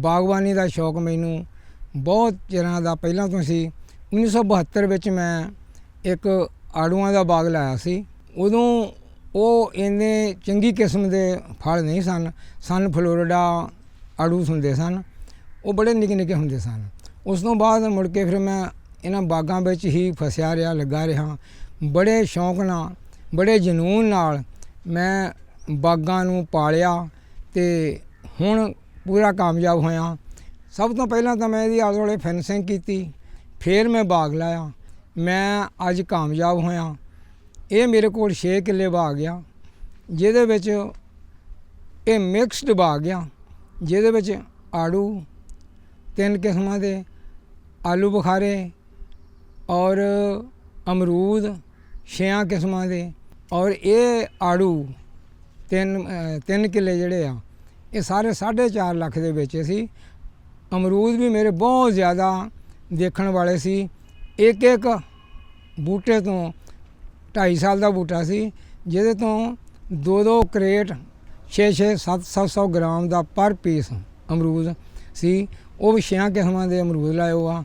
ਬਾਗਬਾਨੀ ਦਾ ਸ਼ੌਕ ਮੈਨੂੰ ਬਹੁਤ ਚਿਰਾਂ ਦਾ ਪਹਿਲਾਂ ਤੋਂ ਸੀ। 1972 ਵਿੱਚ ਮੈਂ ਇੱਕ ਆੜੂਆਂ ਦਾ ਬਾਗ ਲਾਇਆ ਸੀ। ਉਦੋਂ ਉਹ ਇੰਨੇ ਚੰਗੀ ਕਿਸਮ ਦੇ ਫਲ ਨਹੀਂ ਸਨ। ਸਨ ਫਲੋਰਡਾ ਆੜੂ ਹੁੰਦੇ ਸਨ। ਉਹ ਬੜੇ ਨਿੱਕੇ ਨਿੱਕੇ ਹੁੰਦੇ ਸਨ। ਉਸ ਤੋਂ ਬਾਅਦ ਮੁੜ ਕੇ ਫਿਰ ਮੈਂ ਇਹਨਾਂ ਬਾਗਾਂ ਵਿੱਚ ਹੀ ਫਸਿਆ ਰਿਹਾ, ਲੱਗਾ ਰਿਹਾ। ਬੜੇ ਸ਼ੌਂਕ ਨਾਲ, ਬੜੇ ਜਨੂਨ ਨਾਲ ਮੈਂ ਬਾਗਾਂ ਨੂੰ ਪਾਲਿਆ ਤੇ ਹੁਣ ਪੂਰਾ ਕਾਮਯਾਬ ਹੋਇਆ। ਸਭ ਤੋਂ ਪਹਿਲਾਂ ਤਾਂ ਮੈਂ ਇਹਦੀ ਆਲੇ ਦੁਆਲੇ ਫੈਂਸਿੰਗ ਕੀਤੀ। ਫਿਰ ਮੈਂ ਬਾਗ ਲਾਇਆ। ਮੈਂ ਅੱਜ ਕਾਮਯਾਬ ਹੋਇਆ। ਇਹ ਮੇਰੇ ਕੋਲ 6 ਕਿੱਲੇ ਬਾਗ ਆ, ਜਿਹਦੇ ਵਿੱਚ ਇਹ ਮਿਕਸਡ ਬਾਗ ਆ, ਜਿਹਦੇ ਵਿੱਚ ਆੜੂ, ਤਿੰਨ ਕਿਸਮਾਂ ਦੇ ਆਲੂ ਬੁਖਾਰੇ ਔਰ ਅਮਰੂਦ, ਛਿਆਂ ਕਿਸਮਾਂ ਦੇ ਔਰ ਇਹ ਆੜੂ ਤਿੰਨ ਤਿੰਨ ਕਿੱਲੇ ਜਿਹੜੇ ਆ ਇਹ ਸਾਰੇ 4.5 ਲੱਖ ਦੇ ਵਿੱਚ ਸੀ। ਅਮਰੂਦ ਵੀ ਮੇਰੇ ਬਹੁਤ ਜ਼ਿਆਦਾ ਦੇਖਣ ਵਾਲੇ ਸੀ। ਇੱਕ ਇੱਕ ਬੂਟੇ ਤੋਂ 2.5 ਸਾਲ ਦਾ ਬੂਟਾ ਸੀ, ਜਿਹਦੇ ਤੋਂ ਦੋ ਦੋ ਕਰੇਟ 6 6 7 700 ਗ੍ਰਾਮ ਦਾ ਪਰ ਪੀਸ ਅਮਰੂਦ ਸੀ। ਉਹ ਵੀ ਛਿਆਂ ਕਿਸਮਾਂ ਦੇ ਅਮਰੂਦ ਲਾਏ ਆ।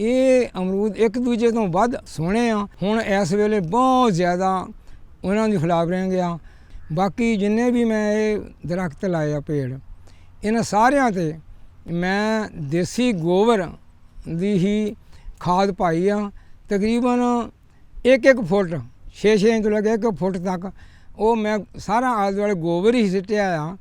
ਇਹ ਅਮਰੂਦ ਇੱਕ ਦੂਜੇ ਤੋਂ ਵੱਧ ਸੋਹਣੇ ਆ। ਹੁਣ ਇਸ ਵੇਲੇ ਬਹੁਤ ਜ਼ਿਆਦਾ ਉਹਨਾਂ ਦੀ ਫਲਾਵਰਿੰਗ ਆ ਬਾਕੀ ਜਿੰਨੇ ਵੀ ਮੈਂ ਇਹ ਦਰਖਤ ਲਾਏ ਆ ਪੇੜ, ਇਹਨਾਂ ਸਾਰਿਆਂ ਤੇ ਮੈਂ ਦੇਸੀ ਗੋਬਰ ਦੀ ਹੀ ਖਾਦ ਪਾਈ ਆ। ਤਕਰੀਬਨ ਇੱਕ ਇੱਕ ਫੁੱਟ 6-6 ਇੰਚ ਤੋਂ ਲੈ ਇੱਕ ਫੁੱਟ ਤੱਕ ਉਹ ਮੈਂ ਸਾਰਾ ਆਲੇ ਦੁਆਲੇ ਗੋਬਰ ਹੀ ਸਿੱਟਿਆ ਆ।